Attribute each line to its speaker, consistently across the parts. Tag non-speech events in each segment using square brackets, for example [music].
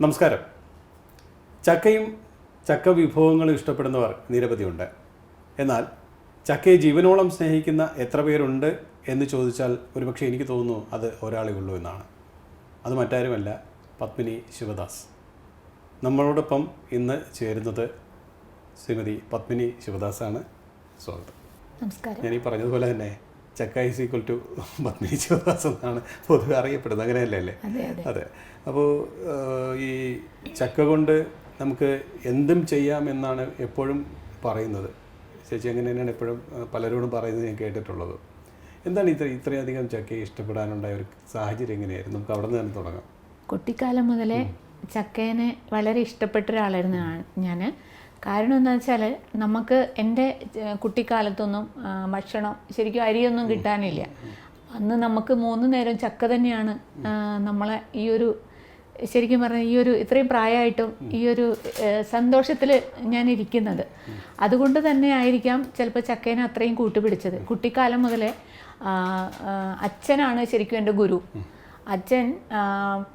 Speaker 1: നമസ്കാരം. ചക്കയും ചക്ക വിഭവങ്ങളും ഇഷ്ടപ്പെടുന്നവർ നിരവധിയുണ്ട്. എന്നാൽ ചക്കയെ ജീവനോളം സ്നേഹിക്കുന്ന എത്ര പേരുണ്ട് എന്ന് ചോദിച്ചാൽ ഒരുപക്ഷെ എനിക്ക് തോന്നുന്നു അത് ഒരാളെ ഉള്ളൂ എന്നാണ്. അത് മറ്റാരുമല്ല പത്മിനി ശിവദാസ്. നമ്മളോടൊപ്പം ഇന്ന് ചേരുന്നത് ശ്രീമതി പത്മിനി ശിവദാസാണ്. സ്വാഗതം.
Speaker 2: നമസ്കാരം.
Speaker 1: ഞാൻ ഈ പറഞ്ഞതുപോലെ തന്നെ ചക്ക is equal to Padmini Sivadas എന്നാണ് പൊതുവെ അറിയപ്പെടുന്നത്. അങ്ങനെയല്ലേ അല്ലേ?
Speaker 2: അതെ.
Speaker 1: അപ്പോൾ ഈ ചക്ക കൊണ്ട് നമുക്ക് എന്തും ചെയ്യാം എന്നാണ് എപ്പോഴും പറയുന്നത്. ചേച്ചി അങ്ങനെ തന്നെയാണ് എപ്പോഴും പലരോടും പറയുന്നത് ഞാൻ കേട്ടിട്ടുള്ളത്. എന്താണ് ഇത്ര ഇത്രയധികം ചക്കയെ ഇഷ്ടപ്പെടാനുണ്ടായ ഒരു സാഹചര്യം എങ്ങനെയായിരുന്നു? നമുക്ക് അവിടെ നിന്ന് തന്നെ തുടങ്ങാം.
Speaker 2: കുട്ടിക്കാലം മുതലേ ചക്കേനെ വളരെ ഇഷ്ടപ്പെട്ട ഒരാളായിരുന്നു ഞാൻ കാരണം എന്താ വെച്ചാൽ നമുക്ക് എന്റെ കുട്ടിക്കാലത്തൊന്നും ഭക്ഷണം ശരിക്കും അരിയൊന്നും കിട്ടാനില്ല. അന്ന് നമുക്ക് മൂന്ന് നേരം ചക്ക തന്നെയാണ് നമ്മളെ ഈ ഒരു ശരിക്കും പറഞ്ഞാൽ ഈ ഒരു ഇത്രയും പ്രായമായിട്ടും ഈ ഒരു സന്തോഷത്തിൽ ഞാൻ ഇരിക്കുന്നത്. അതുകൊണ്ട് തന്നെ ആയിരിക്കാം ചിലപ്പോൾ ചക്കേനെ അത്രയും കൂട്ടുപിടിച്ചത്. കുട്ടിക്കാലം മുതലേ അച്ഛനാണ് ശരിക്കും എന്റെ ഗുരു. അച്ഛൻ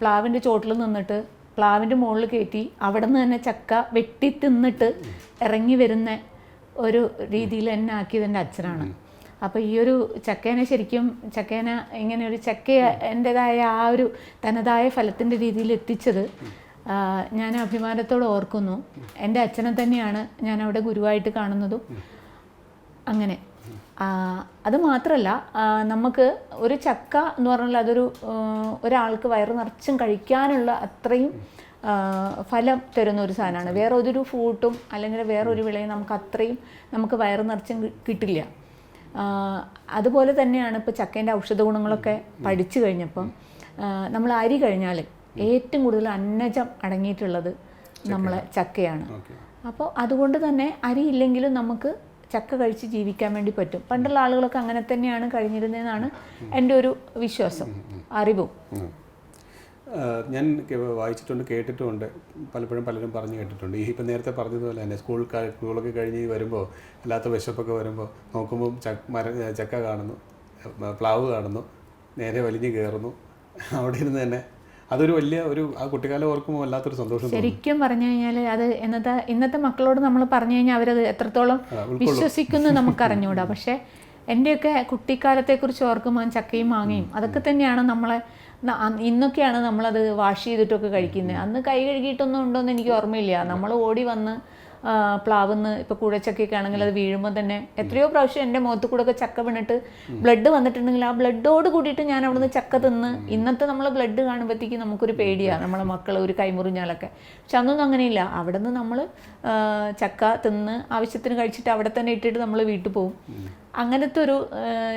Speaker 2: പ്ലാവിന്റെ ചോട്ടിൽ നിന്നിട്ട് പ്ലാവിന്റെ മുകളിൽ കയറ്റി അവിടെ നിന്ന് തന്നെ ചക്ക വെട്ടി തിന്നിട്ട് ഇറങ്ങി വരുന്ന ഒരു രീതിയിൽ എന്നെ ആക്കിയത് എന്റെ അച്ഛനാണ്. അപ്പോൾ ഈ ഒരു ചക്കേനെ ശരിക്കും ചക്കേന ഇങ്ങനെ ഒരു ചക്ക എന്റെതായ ആ ഒരു തനതായ ഫലത്തിന്റെ രീതിയിൽ എത്തിച്ചത് ഞാൻ അഭിമാനത്തോടെ ഓർക്കുന്നു. എന്റെ അച്ഛനെ തന്നെയാണ് ഞാൻ അവിടെ ഗുരുവായിട്ട് കാണുന്നതും. അങ്ങനെ. അത് മാത്രമല്ല നമുക്ക് ഒരു ചക്ക എന്ന് പറഞ്ഞാൽ അതൊരു ഒരാൾക്ക് വയറ് നിറച്ചും കഴിക്കാനുള്ള അത്രയും ഫലം തരുന്ന ഒരു സാധനമാണ്. വേറെ ഒരു ഫ്രൂട്ടും അല്ലെങ്കിൽ വേറൊരു വിളയും നമുക്ക് അത്രയും നമുക്ക് വയറ് നിറച്ചും കിട്ടില്ല. അതുപോലെ തന്നെയാണ് ഇപ്പോൾ ചക്കേന്റെ ഔഷധ ഗുണങ്ങളൊക്കെ പഠിച്ചു കഴിഞ്ഞപ്പം നമ്മൾ അരി കഴിഞ്ഞാൽ ഏറ്റവും കൂടുതൽ അന്നജം അടങ്ങിയിട്ടുള്ളത് നമ്മളെ ചക്കയാണ്. അപ്പോൾ അതുകൊണ്ട് തന്നെ അരി ഇല്ലെങ്കിലും നമുക്ക് ചക്ക കഴിച്ച് ജീവിക്കാൻ വേണ്ടി പറ്റും. പണ്ടുള്ള ആളുകളൊക്കെ അങ്ങനെ തന്നെയാണ് കഴിഞ്ഞിരുന്നതെന്നാണ് എന്റെ ഒരു വിശ്വാസം അറിവും.
Speaker 1: ഞാൻ വായിച്ചിട്ടുണ്ട് കേട്ടിട്ടുണ്ട്. പലപ്പോഴും പലരും പറഞ്ഞു കേട്ടിട്ടുണ്ട്. ഈ ഇപ്പം നേരത്തെ പറഞ്ഞതുപോലെ തന്നെ സ്കൂൾ സ്കൂളൊക്കെ കഴിഞ്ഞ് വരുമ്പോൾ അല്ലാത്ത വിശപ്പൊക്കെ വരുമ്പോൾ നോക്കുമ്പോൾ ചക്ക മര ചക്ക കാണുന്നു പ്ലാവ് കാണുന്നു നേരെ വലിഞ്ഞ് കയറുന്നു അവിടെ ഇരുന്ന് തന്നെ അതൊരു വലിയ ഒരു ആ കുട്ടിക്കാലം ഓർക്കുമ്പോൾ വല്ലാത്തൊരു സന്തോഷം
Speaker 2: ശരിക്കും പറഞ്ഞു കഴിഞ്ഞാൽ അത് ഇന്നത്തെ ഇന്നത്തെ മക്കളോട് നമ്മൾ പറഞ്ഞു കഴിഞ്ഞാൽ അവരത് എത്രത്തോളം വിശ്വസിക്കുന്നു നമുക്ക് അറിഞ്ഞുകൂടാ പക്ഷേ എന്റെയൊക്കെ കുട്ടിക്കാലത്തെക്കുറിച്ച് ഓർക്കുമ്പോൾ ചക്കയും മാങ്ങയും അതൊക്കെ തന്നെയാണ് നമ്മളെ ഇന്നൊക്കെയാണ് നമ്മളത് വാഷ് ചെയ്തിട്ടൊക്കെ കഴിക്കുന്നത് അന്ന് കൈ കഴുകിയിട്ടൊന്നും ഉണ്ടോയെന്ന് എനിക്ക് ഓർമ്മയില്ല. നമ്മൾ ഓടി വന്ന് പ്ലാവുന്ന് ഇപ്പോൾ കൂഴച്ചക്കയൊക്കെ ആണെങ്കിൽ അത് വീഴുമ്പോൾ തന്നെ എത്രയോ പ്രാവശ്യം എന്റെ മുഖത്ത് കൂടെ ഒക്കെ ചക്ക വീണിട്ട് ബ്ലഡ് വന്നിട്ടുണ്ടെങ്കിൽ ആ ബ്ലഡോട് കൂടിയിട്ട് ഞാൻ അവിടുന്ന് ചക്ക തിന്ന് ഇന്നത്തെ നമ്മൾ ബ്ലഡ് കാണുമ്പോഴത്തേക്ക് നമുക്കൊരു പേടിയാണ് നമ്മളെ മക്കൾ ഒരു കൈമുറിഞ്ഞാലൊക്കെ. പക്ഷെ അന്നൊന്നും അങ്ങനെയില്ല. അവിടെ നിന്ന് നമ്മൾ ചക്ക തിന്ന് ആവശ്യത്തിന് കഴിച്ചിട്ട് അവിടെ തന്നെ ഇട്ടിട്ട് നമ്മൾ വീട്ടിൽ പോകും അങ്ങനത്തെ ഒരു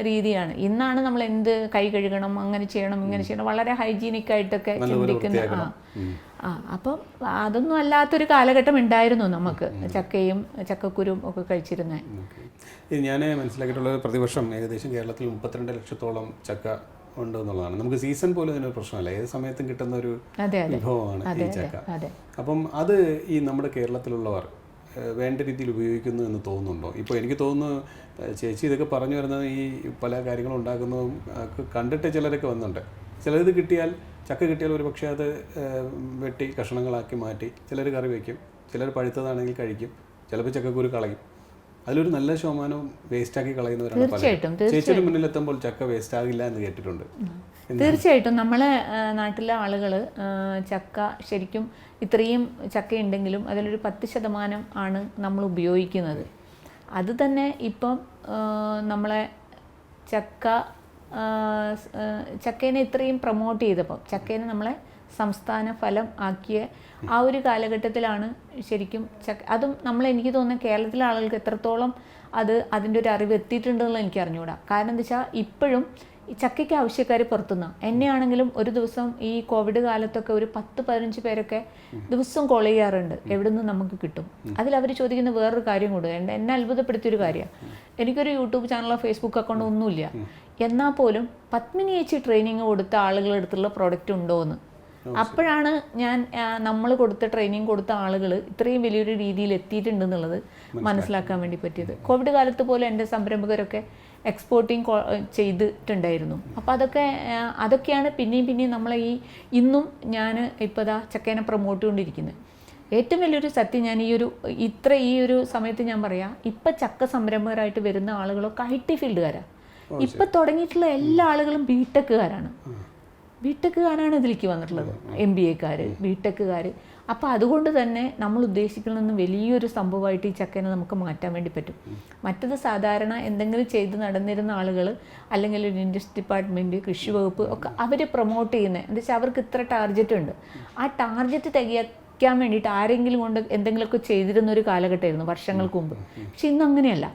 Speaker 2: രീതിയാണ്. ഇന്നാണ് നമ്മൾ എന്ത് കൈ കഴുകണം അങ്ങനെ ചെയ്യണം ഇങ്ങനെ ചെയ്യണം. വളരെ ഹൈജീനിക് ആയിട്ടൊക്കെ ചിന്തിക്കുന്ന ആ. ആ അപ്പം അതൊന്നും അല്ലാത്തൊരു കാലഘട്ടം ഉണ്ടായിരുന്നു നമുക്ക്. ചക്കയും ചക്കക്കുരും ഒക്കെ കഴിച്ചിരുന്നേ.
Speaker 1: ഇത് ഞാൻ മനസ്സിലാക്കിയിട്ടുള്ളത് പ്രതിവർഷം ഏകദേശം കേരളത്തിൽ മുപ്പത്തിരണ്ട് ലക്ഷത്തോളം ചക്ക ഉണ്ട് എന്നുള്ളതാണ്. നമുക്ക് സീസൺ പോലും ഇതിനൊരു പ്രശ്നമല്ല. ഏത് സമയത്തും കിട്ടുന്ന ഒരു വിഭവമാണ് ഈ ചക്ക. അപ്പം അത് ഈ നമ്മുടെ കേരളത്തിലുള്ളവർ വേണ്ട രീതിയിൽ ഉപയോഗിക്കുന്നു എന്ന് തോന്നുന്നുണ്ടോ? ഇപ്പോൾ എനിക്ക് തോന്നുന്നു ചേച്ചി ഇതൊക്കെ പറഞ്ഞു വരുന്നത് ഈ പല കാര്യങ്ങളും ഉണ്ടാക്കുന്നതും കണ്ടിട്ട് ചിലരൊക്കെ വന്നുണ്ട് ചിലത് കിട്ടിയാൽ ചക്ക കിട്ടിയാൽ ഒരു പക്ഷേ അത് വെട്ടി കഷണങ്ങളാക്കി മാറ്റി. ചിലർ കറി വയ്ക്കും ചിലർ പഴുത്തതാണെങ്കിൽ കഴിക്കും ചിലപ്പോൾ ചക്കക്കുരു കളയും. അതിലൊരു നല്ല ശതമാനവും വേസ്റ്റാക്കി കളയുന്നവരാണ്
Speaker 2: തീർച്ചയായിട്ടും
Speaker 1: ചേച്ചിയുടെ മുന്നിലെത്തുമ്പോൾ ചക്ക വേസ്റ്റ് ആകില്ല എന്ന് കേട്ടിട്ടുണ്ട്.
Speaker 2: തീർച്ചയായിട്ടും നമ്മളെ നാട്ടിലെ ആളുകൾ ചക്ക ശരിക്കും ഇത്രയും ചക്കയുണ്ടെങ്കിലും അതിലൊരു പത്ത് ശതമാനം ആണ് നമ്മൾ ഉപയോഗിക്കുന്നത്. അത് തന്നെ ഇപ്പം നമ്മളെ ചക്ക ചക്കേനെ ഇത്രയും പ്രൊമോട്ട് ചെയ്തപ്പോൾ ചക്കേനെ നമ്മളെ സംസ്ഥാന ഫലം ആക്കിയ ആ ഒരു കാലഘട്ടത്തിലാണ് ശരിക്കും ചക്ക അതും നമ്മൾ എനിക്ക് തോന്നുന്നത് കേരളത്തിലെ ആളുകൾക്ക് എത്രത്തോളം അത് അതിന്റെ ഒരു അറിവ് എത്തിയിട്ടുണ്ടെന്ന് എനിക്ക് അറിഞ്ഞുകൂടാ. കാരണം എന്താ വെച്ചാൽ ഇപ്പോഴും ഈ ചക്കയ്ക്ക് ആവശ്യക്കാർ പുറത്തുനിന്ന്. എന്നെയാണെങ്കിലും ഒരു ദിവസം ഈ കോവിഡ് കാലത്തൊക്കെ ഒരു പത്ത് പതിനഞ്ച് പേരൊക്കെ ദിവസം കോൾ ചെയ്യാറുണ്ട്. എവിടെ നിന്ന് നമുക്ക് കിട്ടും. അതിൽ അവർ ചോദിക്കുന്ന വേറൊരു കാര്യം കൂടെ എന്നെ അത്ഭുതപ്പെടുത്തിയൊരു കാര്യമാണ് എനിക്കൊരു യൂട്യൂബ് ചാനലോ ഫേസ്ബുക്ക് അക്കൗണ്ടോ ഒന്നുമില്ല. എന്നാൽ പോലും പത്മിനി ചേച്ചി ട്രെയിനിങ് കൊടുത്ത ആളുകളുടെ അടുത്തുള്ള പ്രോഡക്റ്റ് ഉണ്ടോ എന്ന് അപ്പോഴാണ് ഞാൻ നമ്മൾ കൊടുത്ത ട്രെയിനിങ് കൊടുത്ത ആളുകൾ ഇത്രയും വലിയൊരു രീതിയിൽ എത്തിയിട്ടുണ്ടെന്നുള്ളത് മനസ്സിലാക്കാൻ വേണ്ടി പറ്റിയത്. കോവിഡ് കാലത്ത് പോലും എന്റെ സംരംഭകരൊക്കെ എക്സ്പോർട്ടിങ് ചെയ്തിട്ടുണ്ടായിരുന്നു. അപ്പോൾ അതൊക്കെ അതൊക്കെയാണ് പിന്നെയും പിന്നെയും നമ്മളെ ഈ ഇന്നും ഞാൻ ഇപ്പോൾ ദാ ചക്കേനെ പ്രൊമോട്ട് ചെയ്തുകൊണ്ടിരിക്കുന്നത് ഏറ്റവും വലിയൊരു സത്യം ഞാൻ ഈ ഒരു ഇത്ര ഈ ഒരു സമയത്ത് ഞാൻ പറയാം ഇപ്പം ചക്ക സംരംഭകരായിട്ട് വരുന്ന ആളുകളൊക്കെ ഐ ടി ഫീൽഡുകാരാണ് ഇപ്പം തുടങ്ങിയിട്ടുള്ള എല്ലാ ആളുകളും ബിടെക്കുകാരാണ് ബിടെക്കുകാരാണ് ഇതിലേക്ക് വന്നിട്ടുള്ളത് എം ബി എക്കാർ ബിടെക്കുകാർ അപ്പോൾ അതുകൊണ്ട് തന്നെ നമ്മൾ ഉദ്ദേശിക്കുന്ന വലിയൊരു സംഭവമായിട്ട് ഈ ചക്കനെ നമുക്ക് മാറ്റാൻ വേണ്ടി പറ്റും. മറ്റത് സാധാരണ എന്തെങ്കിലും ചെയ്ത് നടന്നിരുന്ന ആളുകൾ അല്ലെങ്കിൽ ഒരു ഇൻഡസ്ട്രി ഡിപ്പാർട്ട്മെന്റ് കൃഷി വകുപ്പ് ഒക്കെ അവർ പ്രൊമോട്ട് ചെയ്യുന്നത് എന്താ വെച്ചാൽ അവർക്ക് ഇത്ര ടാർജറ്റ് ഉണ്ട് ആ ടാർജറ്റ് തികയ്ക്കാൻ വേണ്ടിയിട്ട് ആരെങ്കിലും കൊണ്ട് എന്തെങ്കിലുമൊക്കെ ചെയ്തിരുന്ന ഒരു കാലഘട്ടമായിരുന്നു വർഷങ്ങൾക്ക് മുമ്പ്. പക്ഷെ ഇന്ന് അങ്ങനെയല്ല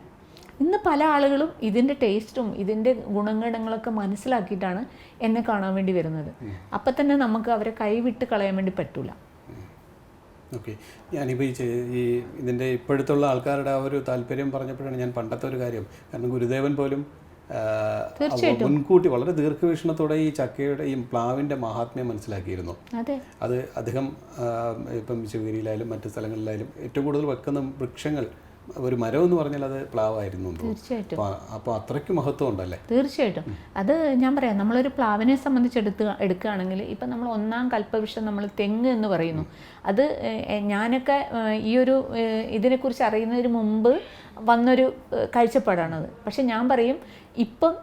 Speaker 2: ഇന്ന് പല ആളുകളും ഇതിന്റെ ടേസ്റ്റും ഇതിന്റെ ഗുണഗണങ്ങളൊക്കെ മനസ്സിലാക്കിയിട്ടാണ് എന്നെ കാണാൻ വേണ്ടി വരുന്നത്. അപ്പം തന്നെ നമുക്ക് അവരെ കൈവിട്ട് കളയാൻ വേണ്ടി പറ്റൂല.
Speaker 1: ഓക്കെ. ഞാനിപ്പോൾ ഈ ഈ ഇതിന്റെ ഇപ്പോഴത്തുള്ള ആൾക്കാരുടെ ആ ഒരു താല്പര്യം പറഞ്ഞപ്പോഴാണ് ഞാൻ പണ്ടത്തെ ഒരു കാര്യം. കാരണം ഗുരുദേവൻ പോലും മുൻകൂട്ടി വളരെ ദീർഘവീക്ഷണത്തോടെ ഈ ചക്കയുടെ ഈ പ്ലാവിന്റെ മഹാത്മ്യം മനസ്സിലാക്കിയിരുന്നു.
Speaker 2: അതെ.
Speaker 1: അദ്ദേഹം ഇപ്പം ശിവഗിരിയിലായാലും മറ്റു സ്ഥലങ്ങളിലായാലും ഏറ്റവും കൂടുതൽ വെക്കുന്ന വൃക്ഷങ്ങൾ ഒരു മരം എന്ന് പറഞ്ഞാൽ അത് പ്ലാവായിരുന്നു
Speaker 2: തീർച്ചയായിട്ടും.
Speaker 1: അപ്പോൾ അത്രയ്ക്ക് മഹത്വം ഉണ്ടല്ലേ?
Speaker 2: തീർച്ചയായിട്ടും. അത് ഞാൻ പറയാം നമ്മളൊരു പ്ലാവിനെ സംബന്ധിച്ചെടുത്ത് എടുക്കുകയാണെങ്കിൽ ഇപ്പം നമ്മൾ ഒന്നാം കൽപ്പവൃക്ഷം നമ്മൾ തെങ്ങ് എന്ന് പറയുന്നു. അത് ഞാനൊക്കെ ഈ ഒരു ഇതിനെക്കുറിച്ച് അറിയുന്നതിന് മുമ്പ് വന്നൊരു കാഴ്ചപ്പാടാണത്. പക്ഷെ ഞാൻ പറയും ഇപ്പം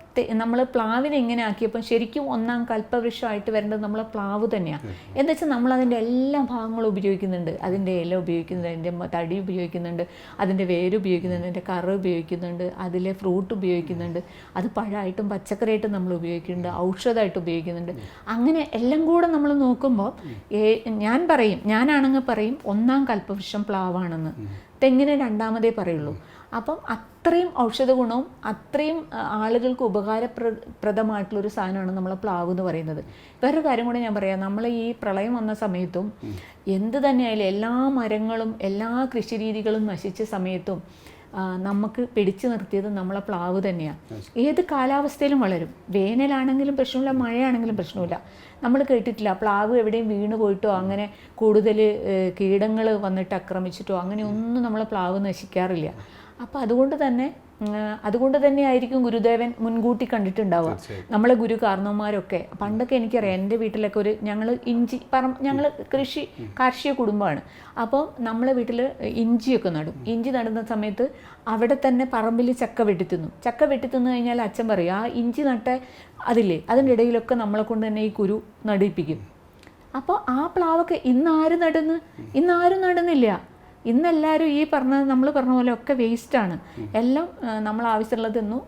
Speaker 2: നമ്മൾ പ്ലാവിനെ എങ്ങനെ ആക്കിയപ്പം ശരിക്കും ഒന്നാം കൽപ്പവൃക്ഷമായിട്ട് വരേണ്ടത് നമ്മളെ പ്ലാവ് തന്നെയാണ് എന്താ വെച്ചാൽ നമ്മൾ അതിന്റെ എല്ലാ ഭാഗങ്ങളും ഉപയോഗിക്കുന്നുണ്ട്. അതിന്റെ ഇല ഉപയോഗിക്കുന്നുണ്ട് അതിന്റെ തടി ഉപയോഗിക്കുന്നുണ്ട് അതിന്റെ വേര് ഉപയോഗിക്കുന്നുണ്ട് അതിന്റെ കറ ഉപയോഗിക്കുന്നുണ്ട് അതിലെ ഫ്രൂട്ട് ഉപയോഗിക്കുന്നുണ്ട് അത് പഴമായിട്ടും പച്ചക്കറിയായിട്ടും നമ്മൾ ഉപയോഗിക്കുന്നുണ്ട് ഔഷധമായിട്ട് ഉപയോഗിക്കുന്നുണ്ട്. അങ്ങനെ എല്ലാം കൂടെ നമ്മൾ നോക്കുമ്പോൾ ഞാൻ പറയും ഞാനാണെങ്കിൽ പറയും ഒന്നാം കൽപ്പവൃക്ഷം പ്ലാവാണെന്ന്. തെങ്ങിനെ രണ്ടാമതേ പറയുള്ളൂ. അപ്പം അത്രയും ഔഷധ ഗുണവും അത്രയും ആളുകൾക്ക് ഉപകാരപ്ര പ്രദമായിട്ടുള്ളൊരു സാധനമാണ് നമ്മൾ പ്ലാവ് എന്ന് പറയുന്നത്. വേറൊരു കാര്യം കൂടെ ഞാൻ പറയാം. നമ്മൾ ഈ പ്രളയം വന്ന സമയത്തും എന്ത് തന്നെയായാലും എല്ലാ മരങ്ങളും എല്ലാ കൃഷിരീതികളും നശിച്ച സമയത്തും നമുക്ക് പിടിച്ചു നിർത്തിയത് നമ്മളെ പ്ലാവ് തന്നെയാണ് ഏത് കാലാവസ്ഥയിലും വളരും. വേനലാണെങ്കിലും പ്രശ്നമില്ല മഴയാണെങ്കിലും പ്രശ്നമില്ല. നമ്മൾ കേട്ടിട്ടില്ല പ്ലാവ് എവിടെയും വീണ് പോയിട്ടോ അങ്ങനെ കൂടുതൽ കീടങ്ങൾ വന്നിട്ട് ആക്രമിച്ചിട്ടോ അങ്ങനെ ഒന്നും നമ്മളെ പ്ലാവ് നശിക്കാറില്ല. അപ്പോൾ അതുകൊണ്ട് തന്നെ അതുകൊണ്ട് തന്നെ ആയിരിക്കും ഗുരുദേവൻ മുൻകൂട്ടി കണ്ടിട്ടുണ്ടാവുക. നമ്മളെ ഗുരു കാരണവന്മാരൊക്കെ പണ്ടൊക്കെ എനിക്കറിയാം എന്റെ വീട്ടിലൊക്കെ ഒരു ഞങ്ങൾ ഇഞ്ചി പറം ഞങ്ങൾ കൃഷി കാർഷിക കുടുംബമാണ്. അപ്പോൾ നമ്മളെ വീട്ടിൽ ഇഞ്ചിയൊക്കെ നടും. ഇഞ്ചി നടുന്ന സമയത്ത് അവിടെ തന്നെ പറമ്പിൽ ചക്ക വെട്ടിത്തിന്നു. ചക്ക വെട്ടിത്തിന്നു കഴിഞ്ഞാൽ അച്ഛൻ പറയും ആ ഇഞ്ചി നട്ട അതില്ലേ അതിന്റെ ഇടയിലൊക്കെ നമ്മളെ കൊണ്ട് തന്നെ ഈ കുരു നടിപ്പിക്കും. അപ്പോൾ ആ പ്ലാവൊക്കെ ഇന്ന് നടന്ന്? നടുന്നു ഇന്ന് ആരും നടുന്നില്ല. ഇന്നെല്ലാവരും ഈ പറഞ്ഞ നമ്മൾ പറഞ്ഞ പോലെ ഒക്കെ വേസ്റ്റാണ് എല്ലാം നമ്മൾ ആവശ്യമുള്ളതെന്നു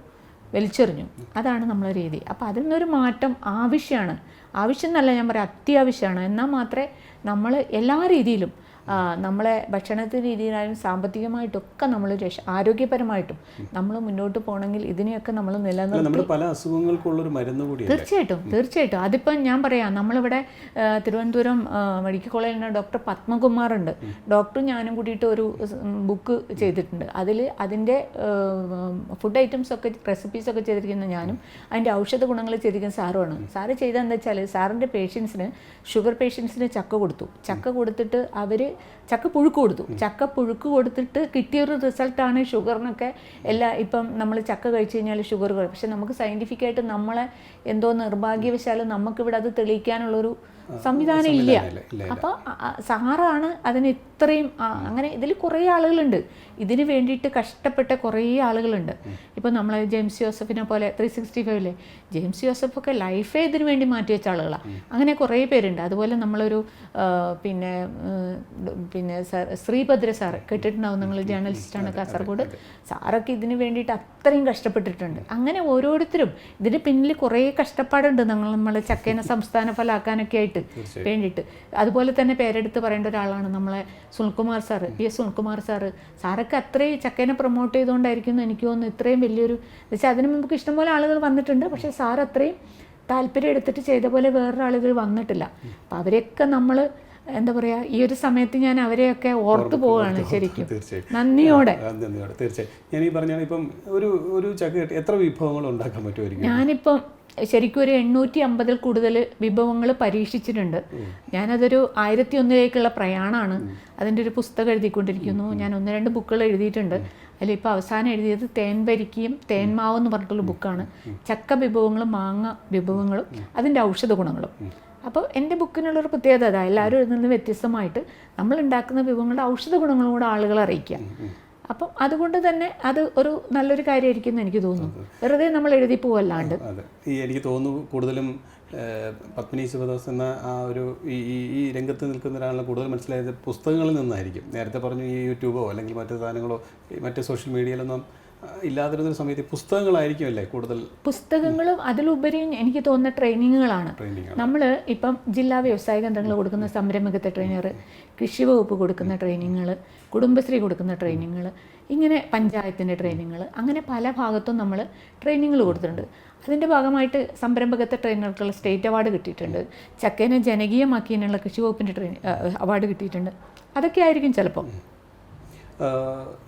Speaker 2: വലിച്ചെറിഞ്ഞു. അതാണ് നമ്മളെ രീതി. അപ്പോൾ അതിൽ നിന്നൊരു മാറ്റം ആവശ്യമാണ് ആവശ്യം എന്നല്ല ഞാൻ പറയാം അത്യാവശ്യമാണ് എന്നാൽ മാത്രമേ നമ്മൾ എല്ലാ രീതിയിലും നമ്മളെ ഭക്ഷണത്തിന്റെ രീതിയിലായാലും സാമ്പത്തികമായിട്ടൊക്കെ നമ്മൾ രക്ഷ ആരോഗ്യപരമായിട്ടും നമ്മൾ മുന്നോട്ട് പോകണമെങ്കിൽ ഇതിനെയൊക്കെ നമ്മൾ നിലനിർത്തി
Speaker 1: പല അസുഖങ്ങൾക്കുള്ളൊരു മരുന്ന് കൂടിയല്ലേ?
Speaker 2: തീർച്ചയായിട്ടും തീർച്ചയായിട്ടും. അതിപ്പം ഞാൻ പറയാം നമ്മളിവിടെ തിരുവനന്തപുരം മെഡിക്കൽ കോളേജിൽ ഡോക്ടർ പത്മകുമാർ ഉണ്ട് ഡോക്ടറും ഞാനും കൂടിയിട്ട് ഒരു ബുക്ക് ചെയ്തിട്ടുണ്ട്. അതിൽ അതിന്റെ ഫുഡ് ഐറ്റംസ് ഒക്കെ റെസിപ്പീസ് ഒക്കെ ചെയ്തിരിക്കുന്ന ഞാനും അതിന്റെ ഔഷധ ഗുണങ്ങൾ ചെയ്തിരിക്കുന്ന സാറുമാണ്. സാറ് ചെയ്തതെന്ന് വെച്ചാൽ സാറിന്റെ പേഷ്യൻസിന് ഷുഗർ പേഷ്യൻസിന് ചക്ക കൊടുത്തു. ചക്ക കൊടുത്തിട്ട് അവർ ചക്ക പുഴുക്ക് കൊടുത്തു. ചക്ക പുഴുക്ക് കൊടുത്തിട്ട് കിട്ടിയൊരു റിസൾട്ടാണ് ഷുഗറിനൊക്കെ എല്ലാ ഇപ്പം നമ്മൾ ചക്ക കഴിച്ചു കഴിഞ്ഞാൽ ഷുഗർ പക്ഷെ നമുക്ക് സയന്റിഫിക്കായിട്ട് നമ്മളെ എന്തോ നിർഭാഗ്യവശാലും നമുക്കിവിടെ അത് തെളിയിക്കാനുള്ളൊരു സംവിധാനം ഇല്ല. അപ്പോൾ സാറാണ് അതിന് ഇത്രയും അങ്ങനെ ഇതിൽ കുറേ ആളുകളുണ്ട്. ഇതിന് വേണ്ടിയിട്ട് കഷ്ടപ്പെട്ട കുറേ ആളുകളുണ്ട്. ഇപ്പോൾ നമ്മൾ ജെയിംസ് ജോസഫിനെ പോലെ ത്രീ സിക്സ്റ്റി ഫൈവിലെ ജെയിംസ് ജോസഫൊക്കെ ലൈഫേ ഇതിന് വേണ്ടി മാറ്റി വെച്ച ആളുകളാണ് അങ്ങനെ കുറേ പേരുണ്ട്. അതുപോലെ നമ്മളൊരു പിന്നെ പിന്നെ സാർ ശ്രീഭദ്ര സാർ കേട്ടിട്ടുണ്ടാവും. നിങ്ങൾ ജേർണലിസ്റ്റാണ് കാസർഗോഡ്. സാറൊക്കെ ഇതിന് വേണ്ടിയിട്ട് അത്രയും കഷ്ടപ്പെട്ടിട്ടുണ്ട്. അങ്ങനെ ഓരോരുത്തരും. ഇതിന് പിന്നിൽ കുറേ കഷ്ടപ്പാടുണ്ട്. നമ്മൾ നമ്മളെ ചക്കേനെ സംസ്ഥാന ഫലമാക്കാനൊക്കെ ആയിട്ട്. വേണ്ടിയിട്ട് അതുപോലെ തന്നെ പേരെടുത്ത് പറയേണ്ട ഒരാളാണ് നമ്മളെ Sunilkumar sir P S Sunilkumar sir. സാറൊക്കെ അത്രയും ചക്കേനെ പ്രൊമോട്ട് ചെയ്തുകൊണ്ടായിരിക്കുന്നു എനിക്ക് തോന്നുന്നു ഇത്രയും വലിയൊരു എന്ന് വെച്ചാൽ അതിന് മുമ്പ് ഇഷ്ടംപോലെ ആളുകൾ വന്നിട്ടുണ്ട് പക്ഷേ സാർ അത്രയും താല്പര്യം എടുത്തിട്ട് ചെയ്ത പോലെ വേറൊരു ആളുകൾ വന്നിട്ടില്ല. അപ്പം അവരെയൊക്കെ നമ്മൾ എന്താ പറയാ ഈ ഒരു സമയത്ത് ഞാൻ അവരെയൊക്കെ ഓർത്തു പോവുകയാണ് ശരിക്കും. നന്ദിയോടെ.
Speaker 1: തീർച്ചയായും ഞാൻ ഈ പറഞ്ഞാൽ ഇപ്പം ഒരു ഒരു ചക്ക എത്ര വിഭവങ്ങൾ ഉണ്ടാക്കാൻ പറ്റുമായിരിക്കും?
Speaker 2: ഞാനിപ്പം ശരിക്കും ഒരു എണ്ണൂറ്റി അമ്പതിൽ കൂടുതൽ വിഭവങ്ങൾ പരീക്ഷിച്ചിട്ടുണ്ട്. ഞാനതൊരു ആയിരത്തി ഒന്നിലേക്കുള്ള പ്രയാണമാണ്. അതിന്റെ ഒരു പുസ്തകം എഴുതിക്കൊണ്ടിരിക്കുന്നു. ഞാൻ ഒന്ന് രണ്ട് ബുക്കുകൾ എഴുതിയിട്ടുണ്ട്. അതിലിപ്പോൾ അവസാനം എഴുതിയത് തേൻവരിക്കയും തേൻമാവ് എന്ന് പറഞ്ഞിട്ടുള്ള ബുക്കാണ്. ചക്ക വിഭവങ്ങളും മാങ്ങ വിഭവങ്ങളും അതിന്റെ ഔഷധ ഗുണങ്ങളും. അപ്പോൾ എന്റെ ബുക്കിനുള്ളൊരു പ്രത്യേകത അതാണ് എല്ലാവരും നിന്ന് വ്യത്യസ്തമായിട്ട് നമ്മൾ ഉണ്ടാക്കുന്ന വിഭവങ്ങളുടെ ഔഷധ ഗുണങ്ങളും കൂടെ ആളുകളെ അറിയിക്കുക. അപ്പം അതുകൊണ്ട് തന്നെ അത് ഒരു നല്ലൊരു കാര്യമായിരിക്കും എന്ന് എനിക്ക് തോന്നുന്നു. വെറുതെ നമ്മൾ എഴുതി പോവല്ലാണ്ട്.
Speaker 1: എനിക്ക് തോന്നുന്നു കൂടുതലും പത്മിനി ശിവദാസ് എന്ന ആ ഒരു ഈ ഈ രംഗത്ത് നിൽക്കുന്ന ഒരാളെ കൂടുതൽ മനസ്സിലായത് പുസ്തകങ്ങളിൽ നിന്നായിരിക്കും. നേരത്തെ പറഞ്ഞു ഈ യൂട്യൂബോ അല്ലെങ്കിൽ മറ്റു സാധനങ്ങളോ മറ്റു സോഷ്യൽ മീഡിയയിലൊന്നും ഇല്ലാതിരുന്ന സമയത്ത് പുസ്തകങ്ങളായിരിക്കുമല്ലേ കൂടുതൽ?
Speaker 2: പുസ്തകങ്ങളും അതിലുപരി എനിക്ക് തോന്നുന്ന ട്രെയിനിങ്ങുകളാണ്. നമ്മൾ ഇപ്പം ജില്ലാ വ്യവസായ കേന്ദ്രങ്ങൾ കൊടുക്കുന്ന സംരംഭകത്തെ ട്രെയിനർ കൃഷി വകുപ്പ് കൊടുക്കുന്ന ട്രെയിനിങ്ങൾ കുടുംബശ്രീ കൊടുക്കുന്ന ട്രെയിനിങ്ങൾ ഇങ്ങനെ പഞ്ചായത്തിന്റെ ട്രെയിനിങ്ങൾ അങ്ങനെ പല ഭാഗത്തും നമ്മൾ ട്രെയിനിങ്ങൾ കൊടുത്തിട്ടുണ്ട്. അതിന്റെ ഭാഗമായിട്ട് സംരംഭകത്തെ ട്രെയിനർക്കുള്ള സ്റ്റേറ്റ് അവാർഡ് കിട്ടിയിട്ടുണ്ട്. ചക്കേനെ ജനകീയമാക്കിയതിനുള്ള കൃഷി വകുപ്പിന്റെ ട്രെയിൻ അവാർഡ് കിട്ടിയിട്ടുണ്ട്. അതൊക്കെ ആയിരിക്കും ചിലപ്പം.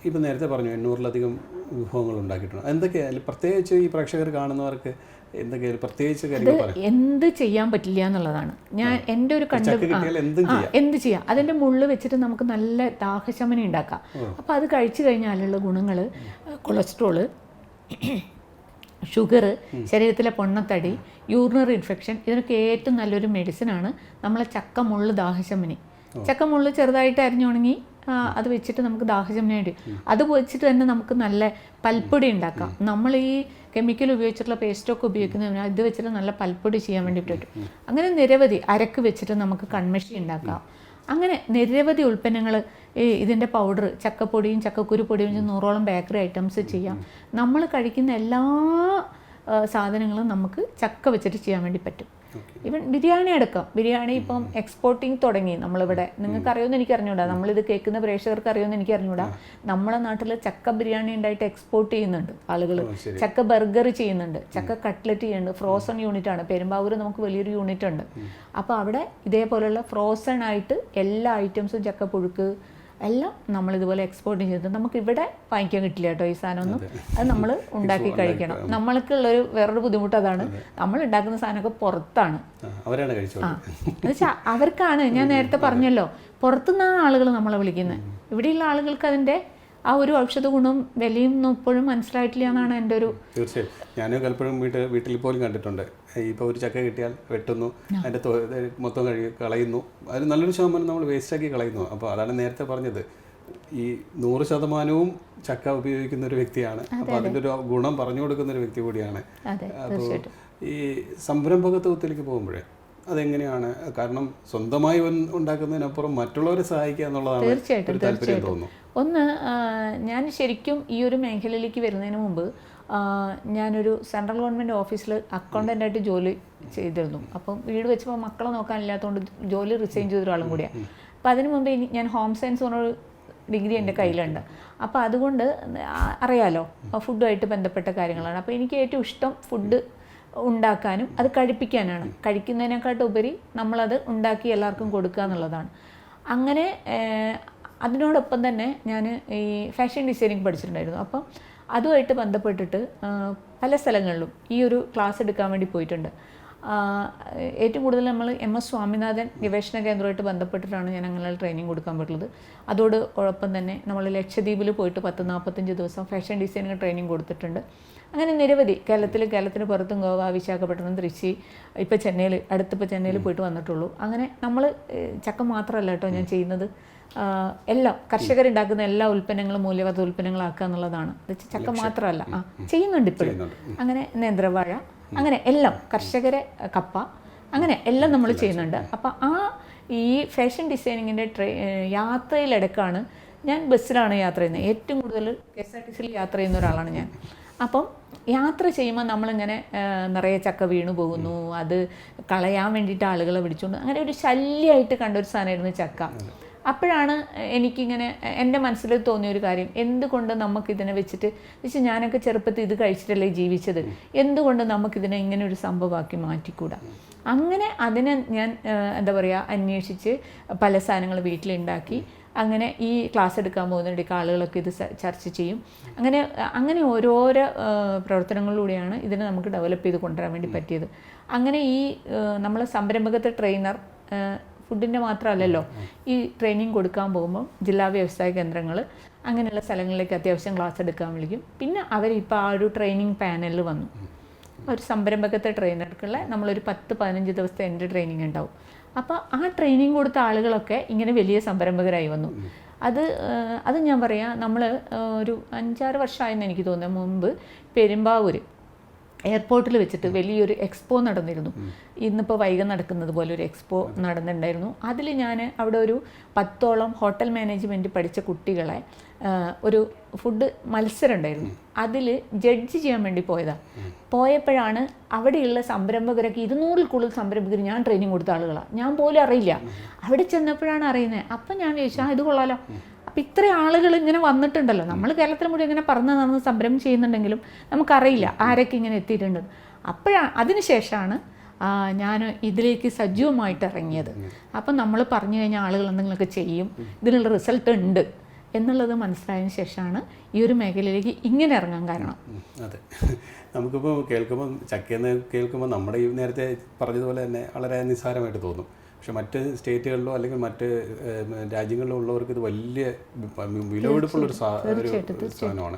Speaker 1: ഇപ്പം നേരത്തെ പറഞ്ഞു എണ്ണൂറിലധികം വിഭവങ്ങൾ ഉണ്ടാക്കിയിട്ടുണ്ട്. എന്തൊക്കെയാണ് പ്രത്യേകിച്ച് ഈ പ്രേക്ഷകർ കാണുന്നവർക്ക് എന്തൊക്കെയാണ് പ്രത്യേകിച്ച് കാര്യങ്ങൾ
Speaker 2: എന്ത് ചെയ്യാൻ പറ്റില്ല എന്നുള്ളതാണ്. ഞാൻ എന്റെ ഒരു കണ്ടു
Speaker 1: എന്തും
Speaker 2: ചെയ്യാം. അതിന്റെ മുള്ള് വെച്ചിട്ട് നമുക്ക് നല്ല ദാഹശമനം ഉണ്ടാക്കാം. അപ്പോൾ അത് കഴിച്ചു കഴിഞ്ഞാലുള്ള ഗുണങ്ങൾ കൊളസ്ട്രോൾ ഷുഗർ ശരീരത്തിലെ പൊണ്ണത്തടി യൂറിനറി ഇൻഫെക്ഷൻ ഇതിനൊക്കെ ഏറ്റവും നല്ലൊരു മെഡിസിനാണ് നമ്മളെ ചക്ക മുള്ളു ദാഹശമനി. ചക്ക മുള്ളു ചെറുതായിട്ട് അരിഞ്ഞുണങ്ങി അത് വെച്ചിട്ട് നമുക്ക് ദാഹജം വേണ്ടി അത് വെച്ചിട്ട് തന്നെ നമുക്ക് നല്ല പൽപ്പൊടി ഉണ്ടാക്കാം. നമ്മൾ ഈ കെമിക്കൽ ഉപയോഗിച്ചിട്ടുള്ള പേസ്റ്റൊക്കെ ഉപയോഗിക്കുന്നതിന് ഇത് വെച്ചിട്ട് നല്ല പൽപ്പൊടി ചെയ്യാൻ വേണ്ടി പറ്റും. അങ്ങനെ നിരവധി അരക്ക് വെച്ചിട്ട് നമുക്ക് കൺമഷി ഉണ്ടാക്കാം. അങ്ങനെ നിരവധി ഉൽപ്പന്നങ്ങൾ ഈ ഇതിന്റെ പൗഡർ ചക്കപ്പൊടിയും ചക്കക്കുരു പൊടിയും നൂറോളം ബേക്കറി ഐറ്റംസ് ചെയ്യാം. നമ്മൾ കഴിക്കുന്ന എല്ലാ സാധനങ്ങളും നമുക്ക് ചക്ക വെച്ചിട്ട് ചെയ്യാൻ വേണ്ടി പറ്റും. ഇവൻ ബിരിയാണി എടുക്കാം. ബിരിയാണി ഇപ്പം എക്സ്പോർട്ടിങ് തുടങ്ങി നമ്മളിവിടെ. നിങ്ങൾക്ക് അറിയുമെന്ന് എനിക്ക് അറിഞ്ഞൂടാ നമ്മളിത് കേൾക്കുന്ന പ്രേക്ഷകർക്ക് അറിയുമെന്ന് എനിക്ക് അറിഞ്ഞൂടാ നമ്മുടെ നാട്ടിൽ ചക്ക ബിരിയാണി ഉണ്ടായിട്ട് എക്സ്പോർട്ട് ചെയ്യുന്നുണ്ട് ആളുകൾ ചക്ക ബർഗർ ചെയ്യുന്നുണ്ട്. ചക്ക കട്ട്ലറ്റ് ചെയ്യുന്നുണ്ട്. ഫ്രോസൺ യൂണിറ്റ് ആണ്. പെരുമ്പാവൂർ നമുക്ക് വലിയൊരു യൂണിറ്റ് ഉണ്ട്. അപ്പോൾ അവിടെ ഇതേപോലെയുള്ള ഫ്രോസൺ ആയിട്ട് എല്ലാ ഐറ്റംസും ചക്ക പുഴുക്ക് എല്ലാം നമ്മൾ ഇതുപോലെ എക്സ്പോർട്ട് ചെയ്ത് നമുക്ക് ഇവിടെ വാങ്ങിക്കാൻ കിട്ടില്ല കേട്ടോ ഈ സാധനമൊന്നും. അത്. നമ്മൾ ഉണ്ടാക്കി കഴിക്കണം. നമ്മൾക്കുള്ളൊരു വേറൊരു ബുദ്ധിമുട്ട് അതാണ്. നമ്മൾ ഉണ്ടാക്കുന്ന സാധനമൊക്കെ പുറത്താണ്.
Speaker 1: ആ,
Speaker 2: എന്നുവെച്ചാൽ അവർക്കാണ് ഞാൻ നേരത്തെ പറഞ്ഞല്ലോ പുറത്തുനിന്നാണ് ആളുകൾ നമ്മളെ വിളിക്കുന്നത് ഇവിടെയുള്ള ആളുകൾക്ക് അതിന്റെ ആ ഒരു ഔഷധ ഗുണവും വിലയും ഇപ്പോഴും മനസ്സിലായിട്ടില്ല എന്നാണ് എന്റെ ഒരു
Speaker 1: തീർച്ചയായും. ഞാനും പലപ്പോഴും വീട്ടിൽ വീട്ടിൽ പോലും കണ്ടിട്ടുണ്ട്. ഇപ്പോൾ ഒരു ചക്ക കിട്ടിയാൽ വെട്ടുന്നു. അതിന്റെ മൊത്തം കഴി കളയുന്നു. അതിന് നല്ലൊരു ശതമാനം നമ്മൾ വേസ്റ്റാക്കി കളയുന്നു. അപ്പോൾ അതാണ് നേരത്തെ പറഞ്ഞത്. ഈ നൂറ് ശതമാനവും ചക്ക ഉപയോഗിക്കുന്ന ഒരു വ്യക്തിയാണ്. അപ്പോൾ അതിന്റെ ഒരു ഗുണം പറഞ്ഞു കൊടുക്കുന്ന ഒരു വ്യക്തി കൂടിയാണ്. അപ്പോൾ ഈ സംരംഭകത്വത്തിലേക്ക് പോകുമ്പോഴേ അതെങ്ങനെയാണ്? കാരണം സ്വന്തമായി ഉണ്ടാക്കുന്നതിനപ്പുറം മറ്റുള്ളവരെ സഹായിക്കുക എന്നുള്ളതാണ്
Speaker 2: തീർച്ചയായിട്ടും,
Speaker 1: തീർച്ചയായിട്ടും.
Speaker 2: ഒന്ന് ഞാൻ ശരിക്കും ഈ ഒരു മേഖലയിലേക്ക് വരുന്നതിന് മുമ്പ് ഞാനൊരു സെൻട്രൽ ഗവൺമെന്റ് ഓഫീസിൽ അക്കൗണ്ടന്റായിട്ട് ജോലി ചെയ്തിരുന്നു. അപ്പം വീട് വെച്ചപ്പോൾ മക്കളെ നോക്കാനില്ലാത്തതുകൊണ്ട് ജോലി റിസൈൻ ചെയ്ത ഒരാളും കൂടിയാണ് അപ്പം അതിന് മുമ്പ് ഇനി ഞാൻ ഹോം സയൻസ് പറഞ്ഞൊരു ഡിഗ്രി എന്റെ കയ്യിലുണ്ട്. അപ്പോൾ അതുകൊണ്ട് അറിയാലോ ഫുഡുമായിട്ട് ബന്ധപ്പെട്ട കാര്യങ്ങളാണ്. അപ്പോൾ എനിക്ക് ഏറ്റവും ഇഷ്ടം ഫുഡ് ഉണ്ടാക്കാനും അത് കഴിപ്പിക്കാനാണ്. കഴിക്കുന്നതിനെക്കാട്ടും ഉപരി നമ്മളത് ഉണ്ടാക്കി എല്ലാവർക്കും കൊടുക്കുക എന്നുള്ളതാണ്. അങ്ങനെ അതിനോടൊപ്പം തന്നെ ഞാൻ ഈ ഫാഷൻ ഡിസൈനിങ് പഠിച്ചിട്ടുണ്ടായിരുന്നു. അപ്പം അതുമായിട്ട് ബന്ധപ്പെട്ടിട്ട് പല സ്ഥലങ്ങളിലും ഈ ഒരു ക്ലാസ് എടുക്കാൻ വേണ്ടി പോയിട്ടുണ്ട്. ഏറ്റവും കൂടുതൽ നമ്മൾ എം എസ് സ്വാമിനാഥൻ ഗവേഷണ കേന്ദ്രമായിട്ട് ബന്ധപ്പെട്ടിട്ടാണ് ഞാൻ അങ്ങനെയുള്ള ട്രെയിനിങ് കൊടുക്കാൻ പറ്റുള്ളത് അതോട് ഒപ്പം തന്നെ നമ്മൾ ലക്ഷദ്വീപിൽ പോയിട്ട് പത്ത് നാൽപ്പത്തഞ്ച് ദിവസം ഫാഷൻ ഡിസൈനിങ് ട്രെയിനിങ് കൊടുത്തിട്ടുണ്ട്. അങ്ങനെ നിരവധി. കേരളത്തിൽ കേരളത്തിന് പുറത്തും ഗോവ വിശാഖപട്ടണം തൃശ്ശി ഇപ്പോൾ ചെന്നൈയിൽ അടുത്തിപ്പോൾ ചെന്നൈയിൽ പോയിട്ട് വന്നിട്ടുള്ളൂ. അങ്ങനെ നമ്മൾ ചക്ക മാത്രമല്ല കേട്ടോ ഞാൻ ചെയ്യുന്നത്. എല്ലാം കർഷകരുണ്ടാക്കുന്ന എല്ലാ ഉൽപ്പന്നങ്ങളും മൂല്യവർദ്ധ ഉൽപ്പന്നങ്ങളാക്കുക എന്നുള്ളതാണ്. ചക്ക മാത്രമല്ല. ആ ചെയ്യുന്നുണ്ട് ഇപ്പോഴും. അങ്ങനെ നേന്ത്രവാഴ അങ്ങനെ എല്ലാം കർഷകരെ കപ്പ അങ്ങനെ എല്ലാം നമ്മൾ ചെയ്യുന്നുണ്ട്. അപ്പം ആ ഈ ഫാഷൻ ഡിസൈനിങ്ങിന്റെ ട്രെ ഏഹ് യാത്രയിലിടക്കാണ് ഞാൻ ബസ്സിലാണ് യാത്ര ചെയ്യുന്നത്. ഏറ്റവും കൂടുതൽ കെ എസ് ആർ ടി സിയിൽ യാത്ര ചെയ്യുന്ന ഒരാളാണ് ഞാൻ. അപ്പം യാത്ര ചെയ്യുമ്പോൾ നമ്മളിങ്ങനെ നിറയെ ചക്ക വീണു പോകുന്നു അത് കളയാൻ വേണ്ടിയിട്ട് ആളുകളെ വിളിച്ചുകൊണ്ട് അങ്ങനെ ഒരു ശല്യമായിട്ട് കണ്ട ഒരു സാധനമായിരുന്നു ചക്ക. അപ്പോഴാണ് എനിക്കിങ്ങനെ എന്റെ മനസ്സിൽ തോന്നിയ ഒരു കാര്യം എന്തുകൊണ്ട് നമുക്കിതിനെ വെച്ചിട്ട് വെച്ച് ഞാനൊക്കെ ചെറുപ്പത്തിൽ ഇത് കഴിച്ചിട്ടല്ലേ ജീവിച്ചത്? എന്തുകൊണ്ട് നമുക്കിതിനെ ഇങ്ങനെ ഒരു സംഭവമാക്കി മാറ്റിക്കൂടാ? അങ്ങനെ അതിനെ ഞാൻ എന്താ പറയുക അന്വേഷിച്ച് പല സാധനങ്ങൾ വീട്ടിലുണ്ടാക്കി. അങ്ങനെ ഈ ക്ലാസ് എടുക്കാൻ പോകുന്നതിനിടയ്ക്ക് ആളുകളൊക്കെ ഇത് ചർച്ച ചെയ്യും. അങ്ങനെ അങ്ങനെ ഓരോരോ പ്രവർത്തനങ്ങളിലൂടെയാണ് ഇതിനെ നമുക്ക് ഡെവലപ്പ് ചെയ്ത് കൊണ്ടുവരാൻ വേണ്ടി പറ്റിയത്. അങ്ങനെ ഈ നമ്മൾ സംരംഭകത്തെ ട്രെയിനർ ഫുഡിന്റെ മാത്രമല്ലല്ലോ ഈ ട്രെയിനിങ് കൊടുക്കാൻ പോകുമ്പോൾ ജില്ലാ വ്യവസായ കേന്ദ്രങ്ങൾ അങ്ങനെയുള്ള സ്ഥലങ്ങളിലേക്ക് അത്യാവശ്യം ക്ലാസ് എടുക്കാൻ വിളിക്കും. പിന്നെ അവരിപ്പോൾ ആ ഒരു ട്രെയിനിങ് പാനലിൽ വന്നു. ഒരു സംരംഭകത്തെ ട്രെയിനർക്കുള്ള നമ്മളൊരു പത്ത് പതിനഞ്ച് ദിവസത്തെ എന്റെ ട്രെയിനിങ് ഉണ്ടാവും. അപ്പോൾ ആ ട്രെയിനിങ് കൊടുത്ത ആളുകളൊക്കെ ഇങ്ങനെ വലിയ സംരംഭകരായി വന്നു. അത് അത് ഞാൻ പറയാം നമ്മൾ ഒരു അഞ്ചാറ് വർഷമായെന്ന് എനിക്ക് തോന്നുന്നു. മുമ്പ് പെരുമ്പാവൂർ എയർപോർട്ടിൽ വെച്ചിട്ട് വലിയൊരു എക്സ്പോ നടന്നിരുന്നു. ഇന്നിപ്പോൾ വൈകം നടക്കുന്നത് പോലെ ഒരു എക്സ്പോ നടന്നിട്ടുണ്ടായിരുന്നു. അതിൽ ഞാൻ അവിടെ ഒരു പത്തോളം ഹോട്ടൽ മാനേജ്മെന്റ് പഠിച്ച കുട്ടികളെ ഒരു ഫുഡ് മത്സരം ഉണ്ടായിരുന്നു അതിൽ ജഡ്ജ് ചെയ്യാൻ വേണ്ടി പോയതാണ് പോയപ്പോഴാണ് അവിടെയുള്ള സംരംഭകരൊക്കെ ഇരുന്നൂറിൽ കൂടുതൽ സംരംഭകർ ഞാൻ ട്രെയിനിങ് കൊടുത്ത ആളുകളാണ് ഞാൻ പോലും അറിയില്ല. അവിടെ ചെന്നപ്പോഴാണ് അറിയുന്നത് അപ്പം ഞാൻ ചോദിച്ചു ആ ഇത് കൊള്ളാലോ. അപ്പം ഇത്ര ആളുകൾ ഇങ്ങനെ വന്നിട്ടുണ്ടല്ലോ. നമ്മൾ കേരളത്തിൽ മുഴുവൻ ഇങ്ങനെ പറന്ന് നടന്ന് സംരംഭം ചെയ്യുന്നുണ്ടെങ്കിലും നമുക്കറിയില്ല ആരൊക്കെ ഇങ്ങനെ എത്തിയിട്ടുണ്ട്. അപ്പോഴാണ് അതിനുശേഷമാണ് ഞാൻ ഇതിലേക്ക് സജീവമായിട്ട് ഇറങ്ങിയത്. അപ്പം നമ്മൾ പറഞ്ഞു കഴിഞ്ഞാൽ ആളുകൾ എന്തെങ്കിലുമൊക്കെ ചെയ്യും. ഇതിനുള്ള റിസൾട്ട് ഉണ്ട്. എന്നുള്ളത് മനസ്സിലായതിനു ശേഷമാണ് ഈ ഒരു മേഖലയിലേക്ക് ഇങ്ങനെ ഇറങ്ങാൻ കാരണം.
Speaker 1: അതെ. [laughs] നമുക്കിപ്പോൾ കേൾക്കുമ്പോൾ ചക്കയെന്ന് കേൾക്കുമ്പോൾ നമ്മുടെ ഈ നേരത്തെ പറഞ്ഞതുപോലെ തന്നെ വളരെ നിസ്സാരമായിട്ട് തോന്നും. പക്ഷെ മറ്റ് സ്റ്റേറ്റുകളിലോ അല്ലെങ്കിൽ മറ്റ് രാജ്യങ്ങളിലോ ഉള്ളവർക്ക് ഇത് വലിയ വിലവെടുപ്പുള്ളൊരു ഒരു സാധനമാണ്.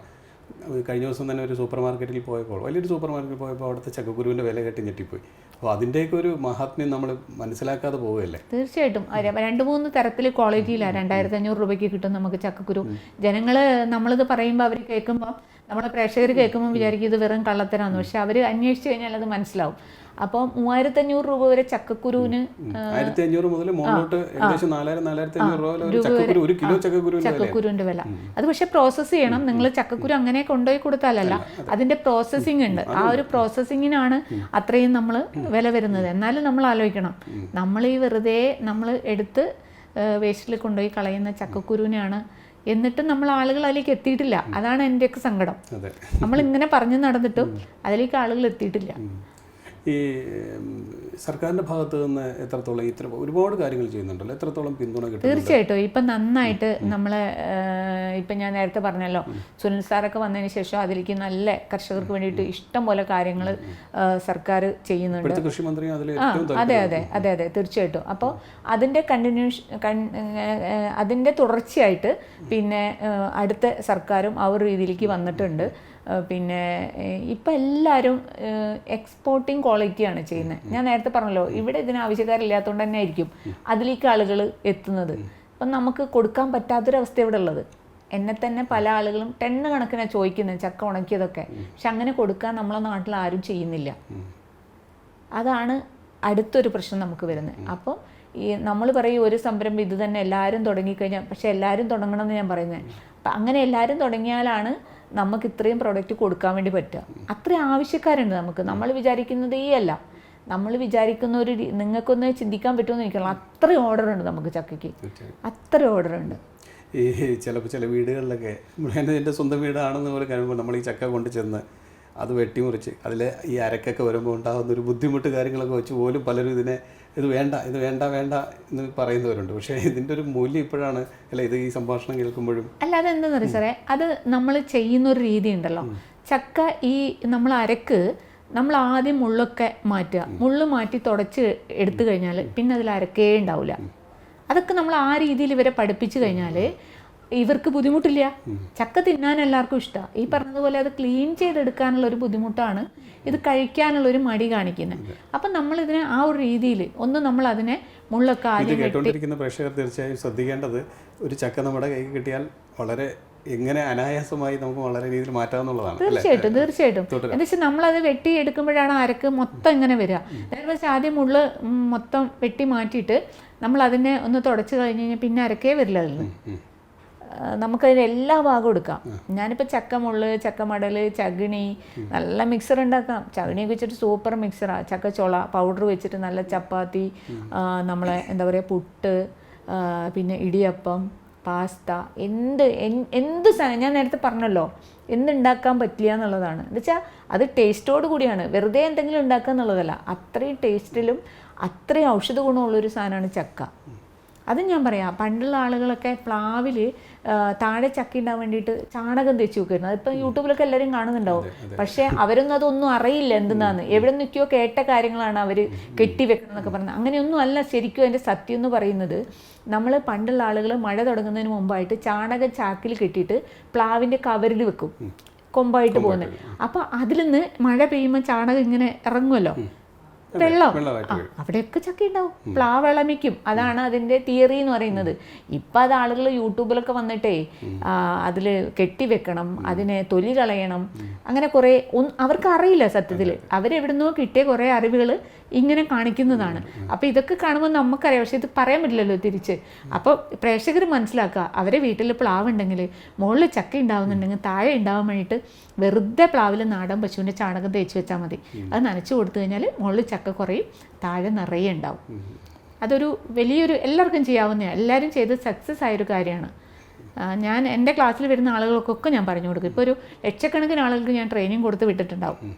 Speaker 1: കഴിഞ്ഞ ദിവസം തന്നെ ഒരു സൂപ്പർ മാർക്കറ്റിൽ പോയപ്പോൾ വലിയൊരു സൂപ്പർ മാർക്കറ്റിൽ പോയപ്പോൾ അവിടുത്തെ ചക്കക്കുരുവിന്റെ വില കെട്ടി ഞെട്ടിപ്പോയി. അപ്പോൾ അതിന്റെയൊക്കെ ഒരു മഹാത്മ്യം നമ്മൾ മനസ്സിലാക്കാതെ പോവുകയല്ലേ?
Speaker 2: തീർച്ചയായിട്ടും. രണ്ട് മൂന്ന് തരത്തിൽ ക്വാളിറ്റിയിലാണ് രണ്ടായിരത്തി അഞ്ഞൂറ് രൂപയ്ക്ക് കിട്ടും നമുക്ക് ചക്കക്കുരു. ജനങ്ങൾ നമ്മളിത് പറയുമ്പോൾ അവർ കേൾക്കുമ്പോൾ നമ്മളെ പ്രേക്ഷകർ കേൾക്കുമ്പോൾ വിചാരിക്കും ഇത് വെറും കള്ളത്തരാന്ന്. പക്ഷെ അവർ അന്വേഷിച്ച് കഴിഞ്ഞാൽ അത് മനസ്സിലാവും. അപ്പോൾ മൂവായിരത്തി അഞ്ഞൂറ് രൂപ വരെ ചക്കക്കുരുവിന്
Speaker 1: ആയിരത്തി അഞ്ഞൂറ് മുതൽ മുകളിലോട്ട് ഏകദേശം നാലായിരം നാലായിരത്തി അഞ്ഞൂറ് രൂപ ചക്കക്കുരു ഒരു കിലോ ചക്കക്കുരു വില.
Speaker 2: വില അത് പക്ഷേ പ്രോസസ്സ് ചെയ്യണം. നിങ്ങൾ ചക്കക്കുരു അങ്ങനെ കൊണ്ടുപോയി കൊടുത്താലല്ല അതിന്റെ പ്രോസസ്സിംഗ് ഉണ്ട്. ആ ഒരു പ്രോസസ്സിങ്ങിനാണ് അത്രയും നമ്മൾ വില വരുന്നത്. എന്നാലും നമ്മൾ ആലോചിക്കണം. നമ്മൾ ഈ വെറുതെ നമ്മൾ എടുത്ത് വേസ്റ്റിൽ കൊണ്ടുപോയി കളയുന്ന ചക്കക്കുരുവിനാണ് എന്നിട്ടും നമ്മൾ ആളുകൾ അതിലേക്ക് എത്തിയിട്ടില്ല. അതാണ് എന്റെയൊക്കെ സങ്കടം. നമ്മൾ ഇങ്ങനെ പറഞ്ഞു നടന്നിട്ടും അതിലേക്ക് ആളുകൾ എത്തിയിട്ടില്ല.
Speaker 1: ഈ സർക്കാരിന്റെ ഭാഗത്ത് നിന്ന് എത്രത്തോളം ഇത്ര ഒരുപാട് കാര്യങ്ങൾ ചെയ്യുന്നുണ്ടല്ലോ? എത്രത്തോളം പിന്തുണ കിട്ടും
Speaker 2: തീർച്ചയായിട്ടും. ഇപ്പം നന്നായിട്ട് നമ്മളെ ഇപ്പം ഞാൻ നേരത്തെ പറഞ്ഞല്ലോ സുനിൽ സാറൊക്കെ വന്നതിന് ശേഷം അതിലേക്ക് നല്ല കർഷകർക്ക് വേണ്ടിയിട്ട് ഇഷ്ടം പോലെ കാര്യങ്ങൾ സർക്കാർ ചെയ്യുന്നുണ്ട്.
Speaker 1: കൃഷിമന്ത്രി
Speaker 2: അതെ അതെ അതെ അതെ തീർച്ചയായിട്ടും. അപ്പോൾ അതിന്റെ കണ്ടിന്യൂഷൻ അതിന്റെ തുടർച്ചയായിട്ട് പിന്നെ അടുത്ത സർക്കാരും ആ ഒരു രീതിയിലേക്ക് വന്നിട്ടുണ്ട്. പിന്നെ ഇപ്പം എല്ലാവരും എക്സ്പോർട്ടിങ് ക്വാളിറ്റിയാണ് ചെയ്യുന്നത് ഞാൻ നേരത്തെ പറഞ്ഞല്ലോ ഇവിടെ ഇതിന് ആവശ്യക്കാരില്ലാത്തതുകൊണ്ട് തന്നെ ആയിരിക്കും. അതിലേക്ക് ആളുകൾ എത്തുന്നത്. അപ്പം നമുക്ക് കൊടുക്കാൻ പറ്റാത്തൊരവസ്ഥ ഇവിടെ ഉള്ളത്. എന്നെ തന്നെ പല ആളുകളും ടെണ്ണ് കണക്കിനാണ് ചോദിക്കുന്നത് ചക്ക ഉണക്കിയതൊക്കെ. പക്ഷെ അങ്ങനെ കൊടുക്കാൻ നമ്മളെ നാട്ടിൽ ആരും ചെയ്യുന്നില്ല. അതാണ് അടുത്തൊരു പ്രശ്നം നമുക്ക് വരുന്നത് അപ്പോൾ ഈ നമ്മൾ പറയും ഒരു സംരംഭം ഇത് തന്നെ എല്ലാവരും തുടങ്ങിക്കഴിഞ്ഞാൽ പക്ഷെ എല്ലാവരും തുടങ്ങണമെന്ന് ഞാൻ പറയുന്നത് അപ്പം അങ്ങനെ എല്ലാവരും തുടങ്ങിയാലാണ് നമുക്ക് ഇത്രയും പ്രൊഡക്റ്റ് കൊടുക്കാൻ വേണ്ടി പറ്റുക. അത്രയും ആവശ്യക്കാരുണ്ട് നമുക്ക്. നമ്മൾ വിചാരിക്കുന്നതേ അല്ല. നമ്മൾ വിചാരിക്കുന്ന ഒരു നിങ്ങൾക്കൊന്ന് ചിന്തിക്കാൻ പറ്റുമെന്ന് എനിക്കുള്ള അത്രയും ഓർഡർ ഉണ്ട് നമുക്ക് ചക്കയ്ക്ക്.
Speaker 1: അത്ര
Speaker 2: അത്രയും ഓർഡർ ഉണ്ട്.
Speaker 1: ഈ ചിലപ്പോൾ ചില വീടുകളിലൊക്കെ എന്റെ സ്വന്തം വീടാണെന്ന് പോലെ കഴിയുമ്പോൾ നമ്മൾ ഈ ചക്ക കൊണ്ട് ചെന്ന് അത് വെട്ടിമുറിച്ച് അതിൽ ഈ അരക്കൊക്കെ വരുമ്പോൾ ഉണ്ടാകുന്ന ഒരു ബുദ്ധിമുട്ട് കാര്യങ്ങളൊക്കെ വെച്ച് പോലും പലരും ഇതിനെ ഇത് വേണ്ട ഇത് വേണ്ട വേണ്ട എന്ന് പറയുന്നവരുണ്ട്. പക്ഷേ ഇതിന്റെ ഒരു മൂല്യം ഇപ്പോഴാണ് അല്ല ഇത് ഈ സംഭാഷണം കേൾക്കുമ്പോഴും
Speaker 2: അല്ല അതെന്താണെന്ന് അറിയാം സാറേ? അത് നമ്മൾ ചെയ്യുന്ന ഒരു രീതി ഉണ്ടല്ലോ. ചക്ക ഈ നമ്മൾ അരക്ക് നമ്മൾ ആദ്യം മുള്ളൊക്കെ മാറ്റുക. മുള്ള് മാറ്റി തുടച്ച് എടുത്തു കഴിഞ്ഞാൽ പിന്നെ അതിൽ അരക്കേ ഉണ്ടാവില്ല അതൊക്കെ നമ്മൾ ആ രീതിയിൽ ഇവരെ പഠിപ്പിച്ചു കഴിഞ്ഞാൽ ഇവർക്ക് ബുദ്ധിമുട്ടില്ല. ചക്ക തിന്നാൻ എല്ലാവർക്കും ഇഷ്ടമാണ് ഈ പറഞ്ഞതുപോലെ അത് ക്ലീൻ ചെയ്തെടുക്കാനുള്ള ഒരു ബുദ്ധിമുട്ടാണ്. ഇത് കഴിക്കാനുള്ള ഒരു മടി കാണിക്കുന്നത് അപ്പം നമ്മളിതിനെ ആ ഒരു രീതിയിൽ ഒന്ന് നമ്മൾ അതിനെ മുള്ളൊക്കെ
Speaker 1: ഇത്
Speaker 2: ആദ്യം
Speaker 1: കേട്ടുകൊണ്ടിരിക്കുന്ന പ്രേക്ഷകർ തീർച്ചയായും ശ്രദ്ധിക്കേണ്ടത് ഒരു ചക്ക നമ്മുടെ കൈ കിട്ടിയാൽ വളരെ എങ്ങനെ അനായാസമായി നമുക്ക് വളരെ രീതിയിൽ മാറ്റാവുന്നതാണ്
Speaker 2: തീർച്ചയായിട്ടും തീർച്ചയായിട്ടും. എന്താ വെച്ചാൽ നമ്മളത് വെട്ടി എടുക്കുമ്പോഴാണ് അരക്ക് മൊത്തം ഇങ്ങനെ വരിക നേരെ വെച്ചാൽ ആദ്യം മുള്ള് മൊത്തം വെട്ടി മാറ്റിയിട്ട് നമ്മൾ അതിനെ ഒന്ന് തുടച്ച് കഴിഞ്ഞ് കഴിഞ്ഞാൽ പിന്നെ അരക്കേ വരില്ല അതിൽ നമുക്കതിന് എല്ലാ ഭാഗവും എടുക്കാം. ഞാനിപ്പോൾ ചക്കമുള്ള് ചക്കമടൽ ചകിണി നല്ല മിക്സർ ഉണ്ടാക്കാം. ചകിണിയൊക്കെ വെച്ചിട്ട് സൂപ്പർ മിക്സറാണ് ചക്കച്ചോള പൗഡർ വെച്ചിട്ട് നല്ല ചപ്പാത്തി നമ്മളെ എന്താ പറയുക പുട്ട് പിന്നെ ഇടിയപ്പം പാസ്ത എന്ത് എന്ത് ഞാൻ നേരത്തെ പറഞ്ഞല്ലോ എന്തുണ്ടാക്കാൻ പറ്റില്ല എന്നുള്ളതാണ്. എന്ന് വെച്ചാൽ അത് ടേസ്റ്റോട് കൂടിയാണ്. വെറുതെ എന്തെങ്കിലും ഉണ്ടാക്കുക എന്നുള്ളതല്ല. അത്രയും ടേസ്റ്റിലും അത്രയും ഔഷധ ഗുണമുള്ളൊരു സാധനമാണ് ചക്ക. അത് ഞാൻ പറയാം. പണ്ടുള്ള ആളുകളൊക്കെ പ്ലാവിൽ താഴെ ചക്കിണ്ടാൻ വേണ്ടിയിട്ട് ചാണകം തെച്ചു വെക്കുന്നത് അതിപ്പോൾ യൂട്യൂബിലൊക്കെ എല്ലാവരും കാണുന്നുണ്ടാവും. പക്ഷേ അവരൊന്നും അതൊന്നും അറിയില്ല എന്തെന്നാന്ന്. എവിടെ നിൽക്കുകയോ കേട്ട കാര്യങ്ങളാണ് അവർ കെട്ടിവെക്കണം എന്നൊക്കെ പറയുന്നത് അങ്ങനെയൊന്നും അല്ല ശരിക്കും അതിന്റെ സത്യം എന്ന് പറയുന്നത്. നമ്മൾ പണ്ടുള്ള ആളുകൾ മഴ തുടങ്ങുന്നതിന് മുമ്പായിട്ട് ചാണകം ചാക്കിൽ കെട്ടിയിട്ട് പ്ലാവിന്റെ കവറിൽ വെക്കും. കൊമ്പായിട്ട് പോകുന്നത് അപ്പോൾ അതിൽ നിന്ന് മഴ പെയ്യുമ്പോൾ ചാണകം ഇങ്ങനെ ഇറങ്ങുമല്ലോ. വെള്ളം. അവിടെയൊക്കെ ചക്ക ഉണ്ടാവും പ്ലാവ് ഇളമിക്കും അതാണ് അതിന്റെ തിയറി എന്ന് പറയുന്നത്. ഇപ്പൊ അത് ആളുകൾ യൂട്യൂബിലൊക്കെ വന്നിട്ടേ അതിൽ കെട്ടിവെക്കണം അതിനെ തൊലി കളയണം അങ്ങനെ കുറേ അവർക്ക് അറിയില്ല സത്യത്തിൽ അവരെവിടുന്നോ കിട്ടിയ കുറേ അറിവുകൾ ഇങ്ങനെ കാണിക്കുന്നതാണ്. അപ്പോൾ ഇതൊക്കെ കാണുമ്പോൾ നമുക്കറിയാം. പക്ഷെ ഇത് പറയാൻ പറ്റില്ലല്ലോ തിരിച്ച്. അപ്പോൾ പ്രേക്ഷകർ മനസ്സിലാക്കുക അവരെ വീട്ടിൽ പ്ലാവ് ഉണ്ടെങ്കിൽ മുകളിൽ ചക്ക ഉണ്ടാവുന്നുണ്ടെങ്കിൽ താഴെ ഉണ്ടാവാൻ വേണ്ടിയിട്ട് വെറുതെ പ്ലാവിൽ നാടൻ പശുവിന്റെ ചാണകം തേച്ച് വെച്ചാൽ മതി. അത് നനച്ചു കൊടുത്തു കഴിഞ്ഞാൽ മുകളിൽ ചക്ക കുറയും. താഴെ നിറയെ ഉണ്ടാവും. അതൊരു വലിയൊരു എല്ലാവർക്കും ചെയ്യാവുന്ന എല്ലാവരും ചെയ്ത് സക്സസ് ആയൊരു കാര്യമാണ്. ഞാൻ എന്റെ ക്ലാസ്സിൽ വരുന്ന ആളുകൾക്കൊക്കെ ഞാൻ പറഞ്ഞു കൊടുക്കും. ഇപ്പോൾ ഒരു ലക്ഷക്കണക്കിന് ആളുകൾക്ക് ഞാൻ ട്രെയിനിങ് കൊടുത്ത് വിട്ടിട്ടുണ്ടാവും.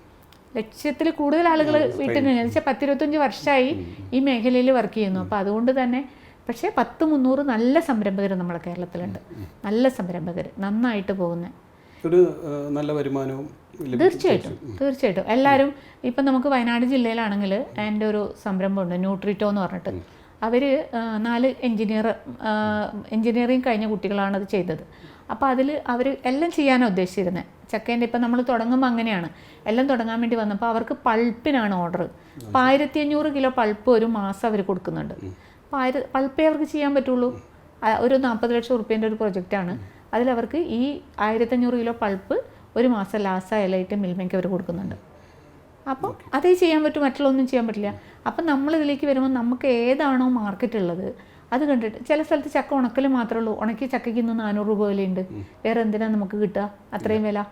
Speaker 2: ലക്ഷ്യത്തിൽ കൂടുതൽ ആളുകൾ വീട്ടിൽ നിന്ന് വെച്ചാൽ പത്തിരുപത്തഞ്ച് വർഷമായി ഈ മേഖലയിൽ വർക്ക് ചെയ്യുന്നു. അപ്പോൾ അതുകൊണ്ട് തന്നെ പക്ഷേ പത്ത് മുന്നൂറ് നല്ല സംരംഭകർ നമ്മളെ കേരളത്തിലുണ്ട്. നല്ല സംരംഭകർ നന്നായിട്ട് പോകുന്ന.
Speaker 1: ഒരു നല്ല വരുമാനവും.
Speaker 2: തീർച്ചയായിട്ടും തീർച്ചയായിട്ടും. എല്ലാവരും ഇപ്പം നമുക്ക് വയനാട് ജില്ലയിലാണെങ്കിൽ എന്റെ ഒരു സംരംഭമുണ്ട് ന്യൂട്രിറ്റോ എന്ന് പറഞ്ഞിട്ട്. അവർ നാല് എൻജിനീയർ എൻജിനീയറിങ് കഴിഞ്ഞ കുട്ടികളാണ് അത് ചെയ്തത്. അപ്പോൾ അതിൽ അവർ എല്ലാം ചെയ്യാനാണ് ഉദ്ദേശിച്ചിരുന്നത് ചക്കേന്റെ ഇപ്പം നമ്മൾ തുടങ്ങുമ്പോൾ അങ്ങനെയാണ്. എല്ലാം തുടങ്ങാൻ വേണ്ടി വന്നപ്പോൾ അവർക്ക് പൾപ്പിനാണ് ഓർഡർ അപ്പോൾ ആയിരത്തി അഞ്ഞൂറ് കിലോ പൾപ്പ് ഒരു മാസം അവർ കൊടുക്കുന്നുണ്ട്. അപ്പോൾ ആയിര പൾപ്പേ അവർക്ക് ചെയ്യാൻ പറ്റുള്ളൂ. ഒരു നാൽപ്പത് ലക്ഷം ഉറുപ്പ്യന്റെ ഒരു പ്രൊജക്റ്റാണ്. അതിലവർക്ക് ഈ ആയിരത്തഞ്ഞൂറ് കിലോ പൾപ്പ് ഒരു മാസം ലാസ്റ്റായാലായിട്ട് മിൽമയ്ക്ക് അവർ കൊടുക്കുന്നുണ്ട്. അപ്പോൾ അതേ ചെയ്യാൻ പറ്റും മറ്റുള്ളതൊന്നും ചെയ്യാൻ പറ്റില്ല. അപ്പം നമ്മളിതിലേക്ക് വരുമ്പോൾ നമുക്ക് ഏതാണോ മാർക്കറ്റ് ഉള്ളത് അത് കണ്ടിട്ട് ചില സ്ഥലത്ത് ചക്ക ഉണക്കൽ മാത്രമേ ഉള്ളൂ. ഉണക്കി ചക്കയ്ക്ക് ഇന്ന് നാനൂറ് രൂപ വിലയുണ്ട് വേറെ എന്തിനാണ് നമുക്ക് കിട്ടുക? അത്രയും വില.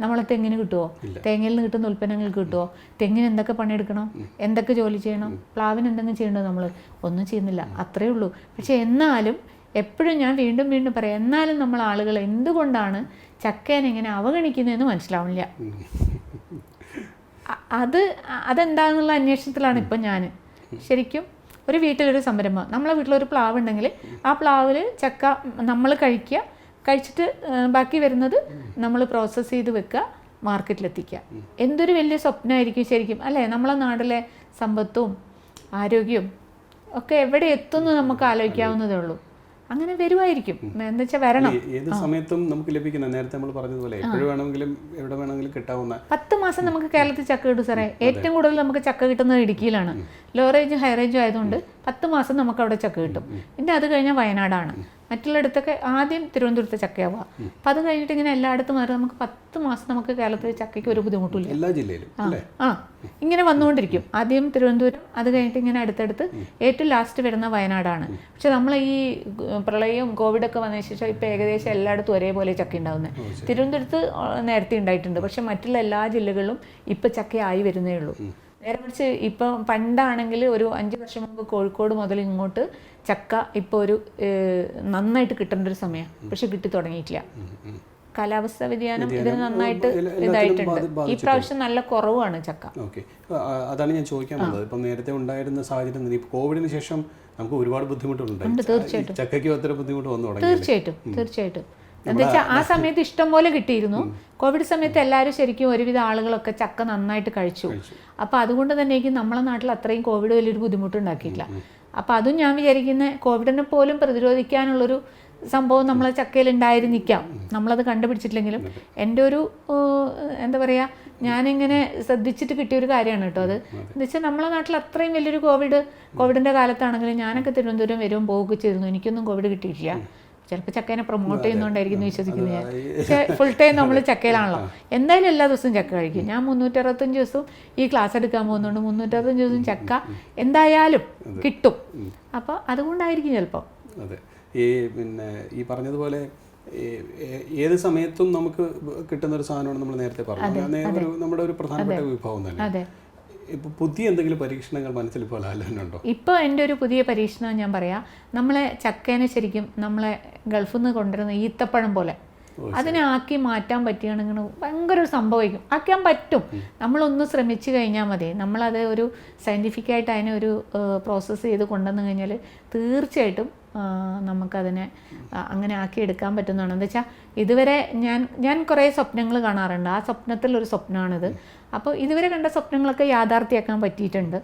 Speaker 2: നമ്മളെ തെങ്ങിന് കിട്ടുമോ തേങ്ങയിൽ നിന്ന് കിട്ടുന്ന ഉൽപ്പന്നങ്ങൾക്ക് കിട്ടുമോ തെങ്ങിന് എന്തൊക്കെ പണിയെടുക്കണം? എന്തൊക്കെ ജോലി ചെയ്യണം? പ്ലാവിന് എന്തെങ്കിലും ചെയ്യണ്ടോ നമ്മൾ ഒന്നും ചെയ്യുന്നില്ല. അത്രയേ ഉള്ളൂ. പക്ഷേ എന്നാലും എപ്പോഴും ഞാൻ വീണ്ടും വീണ്ടും പറയാം എന്നാലും നമ്മൾ ആളുകൾ എന്തുകൊണ്ടാണ് ചക്കേനെ ഇങ്ങനെ അവഗണിക്കുന്നതെന്ന് മനസ്സിലാവുന്നില്ല. അ- അത് അതെന്താണെന്നുള്ള അന്വേഷണത്തിലാണ് ഇപ്പം ഞാൻ. ശരിക്കും ഒരു വീട്ടിലൊരു സംരംഭം നമ്മളെ വീട്ടിലൊരു പ്ലാവ് ഉണ്ടെങ്കിൽ ആ പ്ലാവിൽ ചക്ക നമ്മൾ കഴിക്കുക കഴിച്ചിട്ട് ബാക്കി വരുന്നത് നമ്മൾ പ്രോസസ്സ് ചെയ്ത് വെക്കുക മാർക്കറ്റിലെത്തിക്കുക. എന്തൊരു വലിയ സ്വപ്നമായിരിക്കും ശരിക്കും അല്ലേ? നമ്മളെ നാട്ടിലെ സമ്പത്തും ആരോഗ്യവും ഒക്കെ എവിടെ എത്തുന്നു നമുക്ക് ആലോചിക്കാവുന്നതേ ഉള്ളൂ. അങ്ങനെ വരുമായിരിക്കും എന്താ വെച്ചാൽ വരണം.
Speaker 1: ഏത് സമയത്തും നമുക്ക് ലഭിക്കുന്ന നേരത്തെ നമ്മൾ പറഞ്ഞതുപോലെ എപ്പോഴും വേണമെങ്കിലും എവിടെ വേണമെങ്കിലും കിട്ടാവുന്ന
Speaker 2: പത്ത് മാസം നമുക്ക് കേരളത്തിൽ ചക്ക കിട്ടും സാറേ. ഏറ്റവും കൂടുതൽ നമുക്ക് ചക്ക കിട്ടുന്നത് ഇടുക്കിയിലാണ്. ലോ റേഞ്ചും ഹൈ റേഞ്ചും ആയതുകൊണ്ട് പത്ത് മാസം നമുക്ക് അവിടെ ചക്ക കിട്ടും. പിന്നെ അത് കഴിഞ്ഞാൽ വയനാടാണ്. മറ്റുള്ളിടത്തൊക്കെ ആദ്യം തിരുവനന്തപുരത്തെ ചക്കയാവുക. അപ്പം അത് കഴിഞ്ഞിട്ട് ഇങ്ങനെ എല്ലായിടത്തും മാറി നമുക്ക് പത്ത് മാസം നമുക്ക് കേരളത്തിൽ ചക്കയ്ക്ക് ഒരു ബുദ്ധിമുട്ടില്ല
Speaker 1: എല്ലാ ജില്ലയിലും
Speaker 2: ആ ഇങ്ങനെ വന്നുകൊണ്ടിരിക്കും. ആദ്യം തിരുവനന്തപുരം അത് കഴിഞ്ഞിട്ട് ഇങ്ങനെ അടുത്തടുത്ത് ഏറ്റവും ലാസ്റ്റ് വരുന്ന വയനാടാണ്. പക്ഷെ നമ്മൾ ഈ പ്രളയം പ്രളയവും കോവിഡൊക്കെ വന്നതിന് ശേഷം ഇപ്പം ഏകദേശം എല്ലായിടത്തും ഒരേപോലെ ചക്ക ഉണ്ടാവുന്നത് തിരുവനന്തപുരത്ത് നേരത്തെ ഉണ്ടായിട്ടുണ്ട്. പക്ഷെ മറ്റുള്ള എല്ലാ ജില്ലകളിലും ഇപ്പം ചക്കയായി വരുന്നേ ഉള്ളൂ. നേരെ മറിച്ച് ഇപ്പം പണ്ടാണെങ്കിൽ ഒരു അഞ്ച് വർഷം മുമ്പ് കോഴിക്കോട് മുതൽ ഇങ്ങോട്ട് ചക്ക ഇപ്പോൾ ഒരു നന്നായിട്ട് കിട്ടേണ്ട ഒരു സമയമാണ് പക്ഷെ കിട്ടി തുടങ്ങിയിട്ടില്ല. കാലാവസ്ഥ വ്യതിയാനം ഇതിന് നന്നായിട്ട് ഇതായിട്ടുണ്ട്. ഈ പ്രാവശ്യം നല്ല കുറവാണ് ചക്ക.
Speaker 1: ഓക്കെ. അതാണ് ഞാൻ ചോദിക്കാൻ പോകുന്നത് ഇപ്പം നേരത്തെ ഉണ്ടായിരുന്ന സാഹചര്യം ഇപ്പോൾ കോവിഡിന് ശേഷം നമുക്ക് ഒരുപാട് ബുദ്ധിമുട്ടുണ്ട്.
Speaker 2: തീർച്ചയായിട്ടും.
Speaker 1: ചക്കയ്ക്കും അത്ര ബുദ്ധിമുട്ട് വന്നു
Speaker 2: തീർച്ചയായിട്ടും തീർച്ചയായിട്ടും. എന്താ വെച്ചാൽ ആ സമയത്ത് ഇഷ്ടം പോലെ കിട്ടിയിരുന്നു. കോവിഡ് സമയത്ത് എല്ലാവരും ശരിക്കും ഒരുവിധ ആളുകളൊക്കെ ചക്ക നന്നായിട്ട് കഴിച്ചു. അപ്പോൾ അതുകൊണ്ട് തന്നെ എനിക്ക് നമ്മളെ നാട്ടിൽ അത്രയും കോവിഡ് വലിയൊരു ബുദ്ധിമുട്ടുണ്ടാക്കിയിട്ടില്ല. അപ്പോൾ അതും ഞാൻ വിചാരിക്കുന്ന കോവിഡിനെ പോലും പ്രതിരോധിക്കാനുള്ളൊരു സംഭവം നമ്മളെ ചക്കയിൽ ഉണ്ടായിരുന്നിക്കാം. നമ്മളത് കണ്ടുപിടിച്ചിട്ടില്ലെങ്കിലും എന്റെ ഒരു എന്താ പറയുക ഞാനിങ്ങനെ ശ്രദ്ധിച്ചിട്ട് കിട്ടിയ ഒരു കാര്യമാണ് കേട്ടോ അത്. എന്ന് വെച്ചാൽ നമ്മളെ നാട്ടിൽ അത്രയും വലിയൊരു കോവിഡ് കോവിഡിന്റെ കാലത്താണെങ്കിലും ഞാനൊക്കെ തിരുവനന്തപുരം വരും പോവുകയൊക്കെ ചെയ്തിരുന്നു. എനിക്കൊന്നും കോവിഡ് കിട്ടിയിട്ടില്ല. ചിലപ്പോൾ ചക്കേനെ പ്രൊമോട്ട് ചെയ്യുന്നതുകൊണ്ടായിരിക്കും എന്ന് വിശ്വസിക്കുന്നത് ഞാൻ. പക്ഷേ ഫുൾ ടൈം നമ്മൾ ചക്കയിലാണല്ലോ. എന്തായാലും എല്ലാ ദിവസവും ചക്ക കഴിക്കും. ഞാൻ മുന്നൂറ്ററുപത്തഞ്ച് ദിവസവും ഈ ക്ലാസ് എടുക്കാൻ പോകുന്നുണ്ട് മുന്നൂറ്ററുപത്തഞ്ച് ദിവസം ചക്ക എന്തായാലും കിട്ടും. അപ്പോൾ അതുകൊണ്ടായിരിക്കും ചിലപ്പോൾ
Speaker 1: അതെ. ഈ പിന്നെ ഈ പറഞ്ഞതുപോലെ ഏത് സമയത്തും നമുക്ക് കിട്ടുന്ന ഒരു സാധനമാണ് നമ്മൾ നേരത്തെ പറഞ്ഞത്. ഒരു നമ്മുടെ ഒരു പ്രധാനപ്പെട്ട വിഭവം തന്നെ.
Speaker 2: അതെ
Speaker 1: ഇപ്പൊ പുതിയ എന്തെങ്കിലും പരീക്ഷണങ്ങൾ മനസ്സിൽ ഇപ്പോൾ ആലോചനയുണ്ടോ?
Speaker 2: ഇപ്പോൾ എന്റെ ഒരു പുതിയ പരീക്ഷണം ഞാൻ പറയാം. നമ്മളെ ചക്കേനെ ശരിക്കും നമ്മളെ ഗൾഫിൽ നിന്ന് കൊണ്ടുവരുന്ന ഈത്തപ്പഴം പോലെ. അതിനെ ആക്കി മാറ്റാൻ പറ്റുകയാണെങ്കിൽ ഭയങ്കര ഒരു സംഭവമായിരിക്കും. ആക്കാൻ പറ്റും. നമ്മളൊന്ന് ശ്രമിച്ചു കഴിഞ്ഞാൽ മതി. നമ്മളത് ഒരു സയന്റിഫിക്കായിട്ട് അതിനെ ഒരു പ്രോസസ്സ് ചെയ്ത് കൊണ്ടുവന്നു കഴിഞ്ഞാൽ തീർച്ചയായിട്ടും നമുക്കതിനെ അങ്ങനെ അങ്ങനെ ആക്കിയെടുക്കാൻ പറ്റുന്നതാണ്. എന്താ വെച്ചാൽ ഇതുവരെ ഞാൻ ഞാൻ കുറേ സ്വപ്നങ്ങൾ കാണാറുണ്ട്. ആ സ്വപ്നത്തിലൊരു സ്വപ്നമാണിത്. അപ്പോൾ ഇതുവരെ കണ്ട സ്വപ്നങ്ങളൊക്കെ യാഥാർത്ഥ്യമാക്കാൻ പറ്റിയിട്ടുണ്ട്.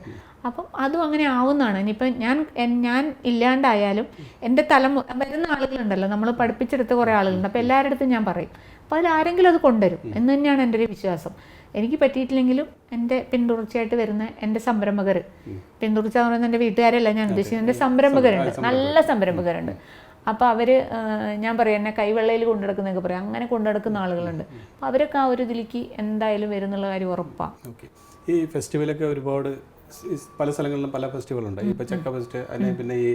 Speaker 2: അപ്പം അതും അങ്ങനെ ആവുന്നതാണ്. ഇനിയിപ്പം ഞാൻ ഞാൻ ഇല്ലാണ്ടായാലും എന്റെ തലമു വരുന്ന ആളുകളുണ്ടല്ലോ. നമ്മൾ പഠിപ്പിച്ചെടുത്ത കുറേ ആളുകളുണ്ട്. അപ്പോൾ എല്ലാവരുടെ അടുത്തും ഞാൻ പറയും അപ്പോൾ അതിൽ ആരെങ്കിലും അത് കൊണ്ടുവരും. എന്ന് തന്നെയാണ് എന്റെ ഒരു വിശ്വാസം. എനിക്ക് പറ്റിയിട്ടില്ലെങ്കിലും എന്റെ പിന്തുടർച്ചയായിട്ട് വരുന്ന എന്റെ സംരംഭകർ പിന്തുടർച്ച എന്ന് പറയുന്നത് എന്റെ വീട്ടുകാരല്ല ഞാൻ ഉദ്ദേശിക്കുന്നത് എന്റെ സംരംഭകരുണ്ട്. നല്ല സംരംഭകരുണ്ട്. അപ്പോൾ അവർ ഞാൻ പറയാം എന്നെ കൈവെള്ളയിൽ കൊണ്ടുനടക്കുന്നതൊക്കെ പറയും. അങ്ങനെ കൊണ്ടുനടക്കുന്ന ആളുകളുണ്ട്. അപ്പോൾ അവരൊക്കെ ആ ഒരു ഇതിലേക്ക് എന്തായാലും വരുന്നുള്ള കാര്യം ഉറപ്പാണ്
Speaker 1: ഈ ഫെസ്റ്റിവലൊക്കെ ഒരുപാട് പല സ്ഥലങ്ങളിലും പല ഫെസ്റ്റിവലുണ്ട്. ഇപ്പോൾ ചക്ക ഫെസ്റ്റ് അല്ലെങ്കിൽ പിന്നെ ഈ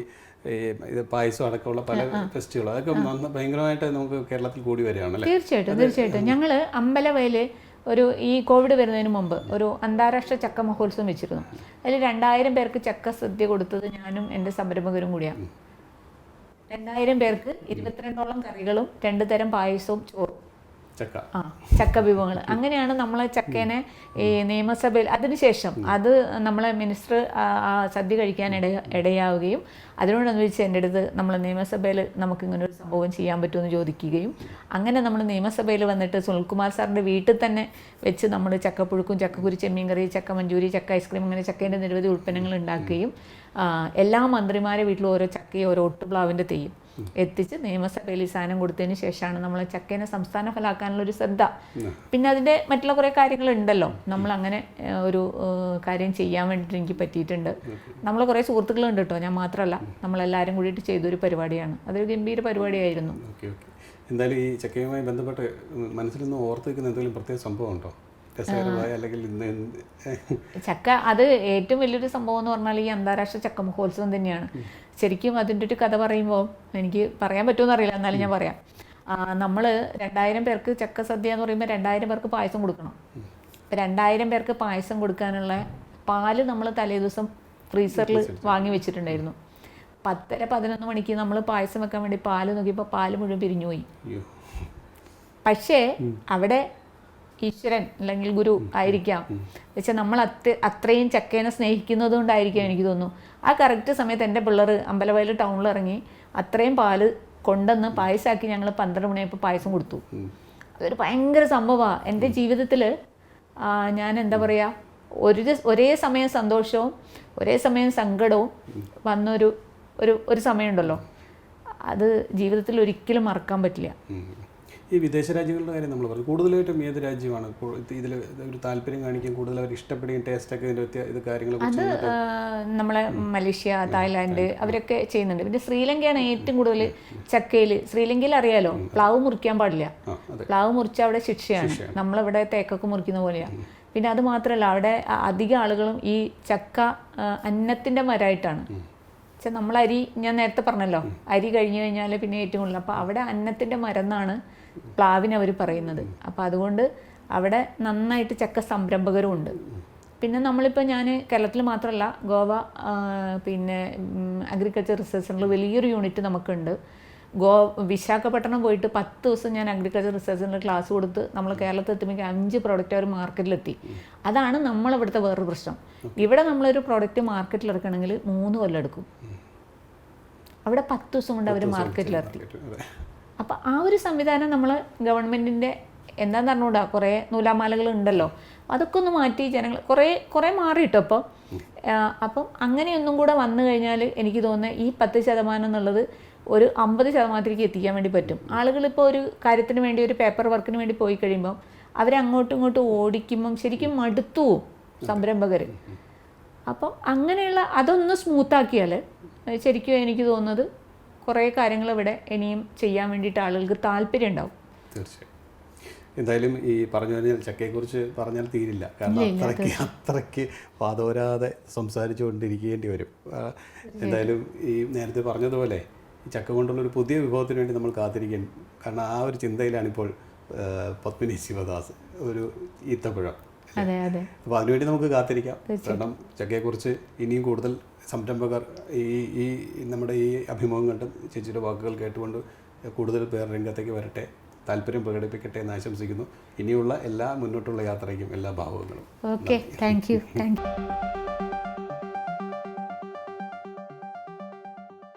Speaker 1: ഈ ഇത് പായസം അടക്കമുള്ള പല ഫെസ്റ്റിവൽ അതൊക്കെ ഭയങ്കരമായിട്ട് നമുക്ക് കേരളത്തിൽ കൂടി വരികയാണല്ലേ?
Speaker 2: തീർച്ചയായിട്ടും തീർച്ചയായിട്ടും. ഞങ്ങൾ അമ്പലവയൽ ഒരു ഈ കോവിഡ് വരുന്നതിന് മുമ്പ് ഒരു അന്താരാഷ്ട്ര ചക്ക മഹോത്സവം വെച്ചിരുന്നു. അതിൽ രണ്ടായിരം പേർക്ക് ചക്ക സദ്യ കൊടുത്തത് ഞാനും എന്റെ സംരംഭകരും കൂടിയാണ്. രണ്ടായിരം പേർക്ക് ഇരുപത്തിരണ്ടോളം കറികളും രണ്ട് തരം പായസവും ചോറും.
Speaker 1: ചക്ക.
Speaker 2: ആ ചക്ക വിഭവങ്ങൾ. അങ്ങനെയാണ് നമ്മൾ ചക്കേനെ ഈ നിയമസഭയിൽ അതിനുശേഷം അത് നമ്മളെ മിനിസ്റ്റർ സദ്യ കഴിക്കാൻ ഇട ഇടയാവുകയും അതിനോടനുബന്ധിച്ച് എന്റെ അടുത്ത് നമ്മൾ നിയമസഭയിൽ നമുക്ക് ഇങ്ങനെ ഒരു സംഭവം ചെയ്യാൻ പറ്റുമെന്ന് ചോദിക്കുകയും അങ്ങനെ നമ്മൾ നിയമസഭയിൽ വന്നിട്ട് സുനിൽകുമാർ സാറിന്റെ വീട്ടിൽ തന്നെ വെച്ച് നമ്മൾ ചക്കപ്പുഴുക്കും ചക്കക്കുരി ചെമ്മീൻ കറി ചക്ക മഞ്ചൂരി ചക്ക ഐസ്ക്രീം അങ്ങനെ ചക്കേന്റെ നിരവധി ഉൽപ്പന്നങ്ങൾ ഉണ്ടാക്കുകയും എല്ലാ മന്ത്രിമാരെ വീട്ടിലും ഓരോ ചക്കയും ഓരോ ഒട്ടുപ്ലാവിന്റെ തെയ്യും. എത്തിച്ച് നിയമസഭയിൽ ഈ സാധനം കൊടുത്തതിന് ശേഷമാണ് നമ്മൾ ചക്കേനെ സംസ്ഥാന ഫലാക്കാനുള്ള ഒരു ശ്രദ്ധ. പിന്നെ അതിന്റെ മറ്റുള്ള കുറേ കാര്യങ്ങളുണ്ടല്ലോ. നമ്മൾ അങ്ങനെ ഒരു കാര്യം ചെയ്യാൻ വേണ്ടിയിട്ട് എനിക്ക് പറ്റിയിട്ടുണ്ട്. നമ്മൾ കുറേ സുഹൃത്തുക്കളുണ്ട് കേട്ടോ. ഞാൻ മാത്രമല്ല നമ്മളെല്ലാവരും കൂടിയിട്ട് ചെയ്തൊരു പരിപാടിയാണ്. അതൊരു ഗംഭീര പരിപാടിയായിരുന്നു.
Speaker 1: എന്തായാലും ഈ ചക്കയുമായി ബന്ധപ്പെട്ട് മനസ്സിൽ നിന്ന് ഓർത്ത് വെക്കുന്ന എന്തെങ്കിലും പ്രത്യേക സംഭവം ഉണ്ടോ
Speaker 2: ചക്ക അത് ഏറ്റവും വലിയൊരു സംഭവം എന്ന് പറഞ്ഞാൽ ഈ അന്താരാഷ്ട്ര ചക്ക മഹോത്സവം തന്നെയാണ്. ശരിക്കും അതിന്റെ ഒരു കഥ പറയുമ്പോൾ എനിക്ക് പറയാൻ പറ്റുമെന്ന് അറിയില്ല എന്നാലും ഞാൻ പറയാം. നമ്മൾ രണ്ടായിരം പേർക്ക് ചക്ക സദ്യ എന്ന് പറയുമ്പോൾ രണ്ടായിരം പേർക്ക് പായസം കൊടുക്കണം. രണ്ടായിരം പേർക്ക് പായസം കൊടുക്കാനുള്ള പാൽ നമ്മൾ തലേ ദിവസം ഫ്രീസറിൽ വാങ്ങി വെച്ചിട്ടുണ്ടായിരുന്നു. പത്തര പതിനൊന്ന് മണിക്ക് നമ്മൾ പായസം വെക്കാൻ വേണ്ടി പാൽ നോക്കിയപ്പോൾ പാൽ മുഴുവൻ
Speaker 1: പിരിഞ്ഞുപോയി.
Speaker 2: പക്ഷേ അവിടെ ഈശ്വരൻ അല്ലെങ്കിൽ ഗുരു ആയിരിക്കാം. വെച്ചാൽ നമ്മൾ അത്ര അത്രയും ചക്കേനെ സ്നേഹിക്കുന്നത് കൊണ്ടായിരിക്കാം എനിക്ക് തോന്നുന്നു. ആ കറക്റ്റ് സമയത്ത് എന്റെ പിള്ളേർ അമ്പലവയൽ ടൗണിൽ ഇറങ്ങി അത്രയും പാൽ കൊണ്ടുവന്ന് പായസമാക്കി ഞങ്ങൾ പന്ത്രണ്ട് മണിയായപ്പോൾ പായസം കൊടുത്തു. അതൊരു ഭയങ്കര സംഭവമാണ് എന്റെ ജീവിതത്തിൽ ഞാൻ എന്താ പറയുക ഒരു ഒരേ സമയം സന്തോഷവും ഒരേ സമയം സങ്കടവും വന്നൊരു ഒരു ഒരു സമയമുണ്ടല്ലോ. അത് ജീവിതത്തിൽ ഒരിക്കലും മറക്കാൻ പറ്റില്ല.
Speaker 1: ഈ വിദേശ രാജ്യങ്ങളുടെ കാര്യം നമ്മൾ പറഞ്ഞു. കൂടുതലായിട്ടും ഏത് രാജ്യമാണ് ഇതിൽ ഒരു താല്പര്യം കാണിക്കുകയും കൂടുതൽ അവർ ഇഷ്ടപ്പെടുകയും ടേസ്റ്റ് ഒക്കെ ഇതിന്റെ ഇത് കാര്യങ്ങൾ
Speaker 2: അത് നമ്മളെ മലേഷ്യ തായ്ലാൻഡ് അവരൊക്കെ ചെയ്യുന്നുണ്ട്. പിന്നെ ശ്രീലങ്കയാണ് ഏറ്റവും കൂടുതൽ ചക്കയിൽ ശ്രീലങ്കയിൽ അറിയാലോ? പ്ലാവ് മുറിക്കാൻ പാടില്ല. പ്ലാവ് മുറിച്ചാൽ അവിടെ ശിക്ഷയാണ്. നമ്മളിവിടെ തേക്കൊക്കെ മുറിക്കുന്ന പോലെയാണ് പിന്നെ അത് മാത്രമല്ല അവിടെ അധിക ആളുകളും ഈ ചക്ക അന്നത്തിന്റെ അന്നത്തിന്റെ മരമായിട്ടാണ് നമ്മൾ അരി ഞാൻ നേരത്തെ പറഞ്ഞല്ലോ അരി കഴിഞ്ഞു കഴിഞ്ഞാൽ പിന്നെ ഏറ്റവും കൂടുതൽ. അപ്പോൾ അവിടെ അന്നത്തിന്റെ മരം എന്നാണ് പ്ലാവിന് അവർ പറയുന്നത്. അപ്പോൾ അതുകൊണ്ട് അവിടെ നന്നായിട്ട് ചക്ക സംരംഭകരും ഉണ്ട് പിന്നെ നമ്മളിപ്പോൾ ഞാൻ കേരളത്തിൽ മാത്രമല്ല ഗോവ പിന്നെ അഗ്രികൾച്ചർ റിസർച്ച് സെന്ററിൽ വലിയൊരു യൂണിറ്റ് നമുക്കുണ്ട്. ഗോ വിശാഖപട്ടണം പോയിട്ട് പത്ത് ദിവസം ഞാൻ അഗ്രികൾച്ചർ റിസർച്ച് സെന്ററിൽ ക്ലാസ് കൊടുത്ത് നമ്മൾ കേരളത്തിൽ എത്തുമ്പോൾ അഞ്ച് പ്രോഡക്റ്റ് അവർ മാർക്കറ്റിലെത്തി അതാണ് നമ്മളിവിടുത്തെ വേറൊരു പ്രശ്നം. ഇവിടെ നമ്മളൊരു പ്രോഡക്റ്റ് മാർക്കറ്റിൽ ഇറക്കണമെങ്കിൽ മൂന്ന് കൊല്ലം എടുക്കും. അവിടെ പത്ത് ദിവസം കൊണ്ട് അവർ മാർക്കറ്റിലിറക്കി
Speaker 1: അതെ
Speaker 2: അപ്പം ആ ഒരു സംവിധാനം നമ്മൾ ഗവൺമെന്റിന്റെ എന്താന്ന് പറഞ്ഞുകൂടാ? കുറേ നൂലാമാലകൾ ഉണ്ടല്ലോ. അതൊക്കെ ഒന്ന് മാറ്റി ജനങ്ങൾ കുറേ കുറേ മാറിയിട്ടോ അപ്പോൾ അപ്പം അങ്ങനെയൊന്നും കൂടെ വന്നു കഴിഞ്ഞാൽ എനിക്ക് തോന്നുന്നത് ഈ പത്ത് ശതമാനം എന്നുള്ളത് ഒരു അമ്പത് ശതമാനത്തിലേക്ക് എത്തിക്കാൻ വേണ്ടി പറ്റും. ആളുകൾ ആളുകളിപ്പോൾ ഒരു കാര്യത്തിന് വേണ്ടി ഒരു പേപ്പർ വർക്കിന് വേണ്ടി പോയി കഴിയുമ്പം അവരങ്ങോട്ടും ഇങ്ങോട്ടും ഓടിക്കുമ്പം ശരിക്കും മടുത്തു സംരംഭകർ അപ്പം അങ്ങനെയുള്ള അതൊന്ന് സ്മൂത്താക്കിയാൽ ശരിക്കും എനിക്ക് തോന്നുന്നത് കുറേ കാര്യങ്ങൾ ഇവിടെ ഇനിയും ചെയ്യാൻ വേണ്ടിയിട്ട് ആളുകൾക്ക് താല്പര്യം ഉണ്ടാവും.
Speaker 1: തീർച്ചയായും. എന്തായാലും ഈ പറഞ്ഞു കഴിഞ്ഞാൽ ചക്കയെക്കുറിച്ച് പറഞ്ഞാൽ തീരില്ല. കാരണം അത്രയ്ക്ക് അത്രയ്ക്ക് പാതോരാതെ സംസാരിച്ചു കൊണ്ടിരിക്കേണ്ടി വരും എന്തായാലും ഈ നേരത്തെ പറഞ്ഞതുപോലെ ചക്ക കൊണ്ടുള്ള ഒരു പുതിയ വിഭവത്തിന് വേണ്ടി നമ്മൾ കാത്തിരിക്കാൻ കാരണം ആ ഒരു ചിന്തയിലാണ് ഇപ്പോൾ പത്മിനി ശിവദാസ് ഒരു ഈത്തപ്പുഴ അപ്പോൾ അതിനുവേണ്ടി നമുക്ക് കാത്തിരിക്കാം. കാരണം ചക്കയെക്കുറിച്ച് ഇനിയും കൂടുതൽ സംരംഭകർ ഈ ഈ നമ്മുടെ ഈ അഭിമുഖം കണ്ടും ചേച്ചിയുടെ വാക്കുകൾ കേട്ടുകൊണ്ട് കൂടുതൽ പേർ രംഗത്തേക്ക് വരട്ടെ താല്പര്യം പ്രകടിപ്പിക്കട്ടെ എന്ന് ആശംസിക്കുന്നു. ഇനിയുള്ള എല്ലാ മുന്നോട്ടുള്ള യാത്രയ്ക്കും എല്ലാ ഭാവങ്ങളും
Speaker 2: okay thank you thank you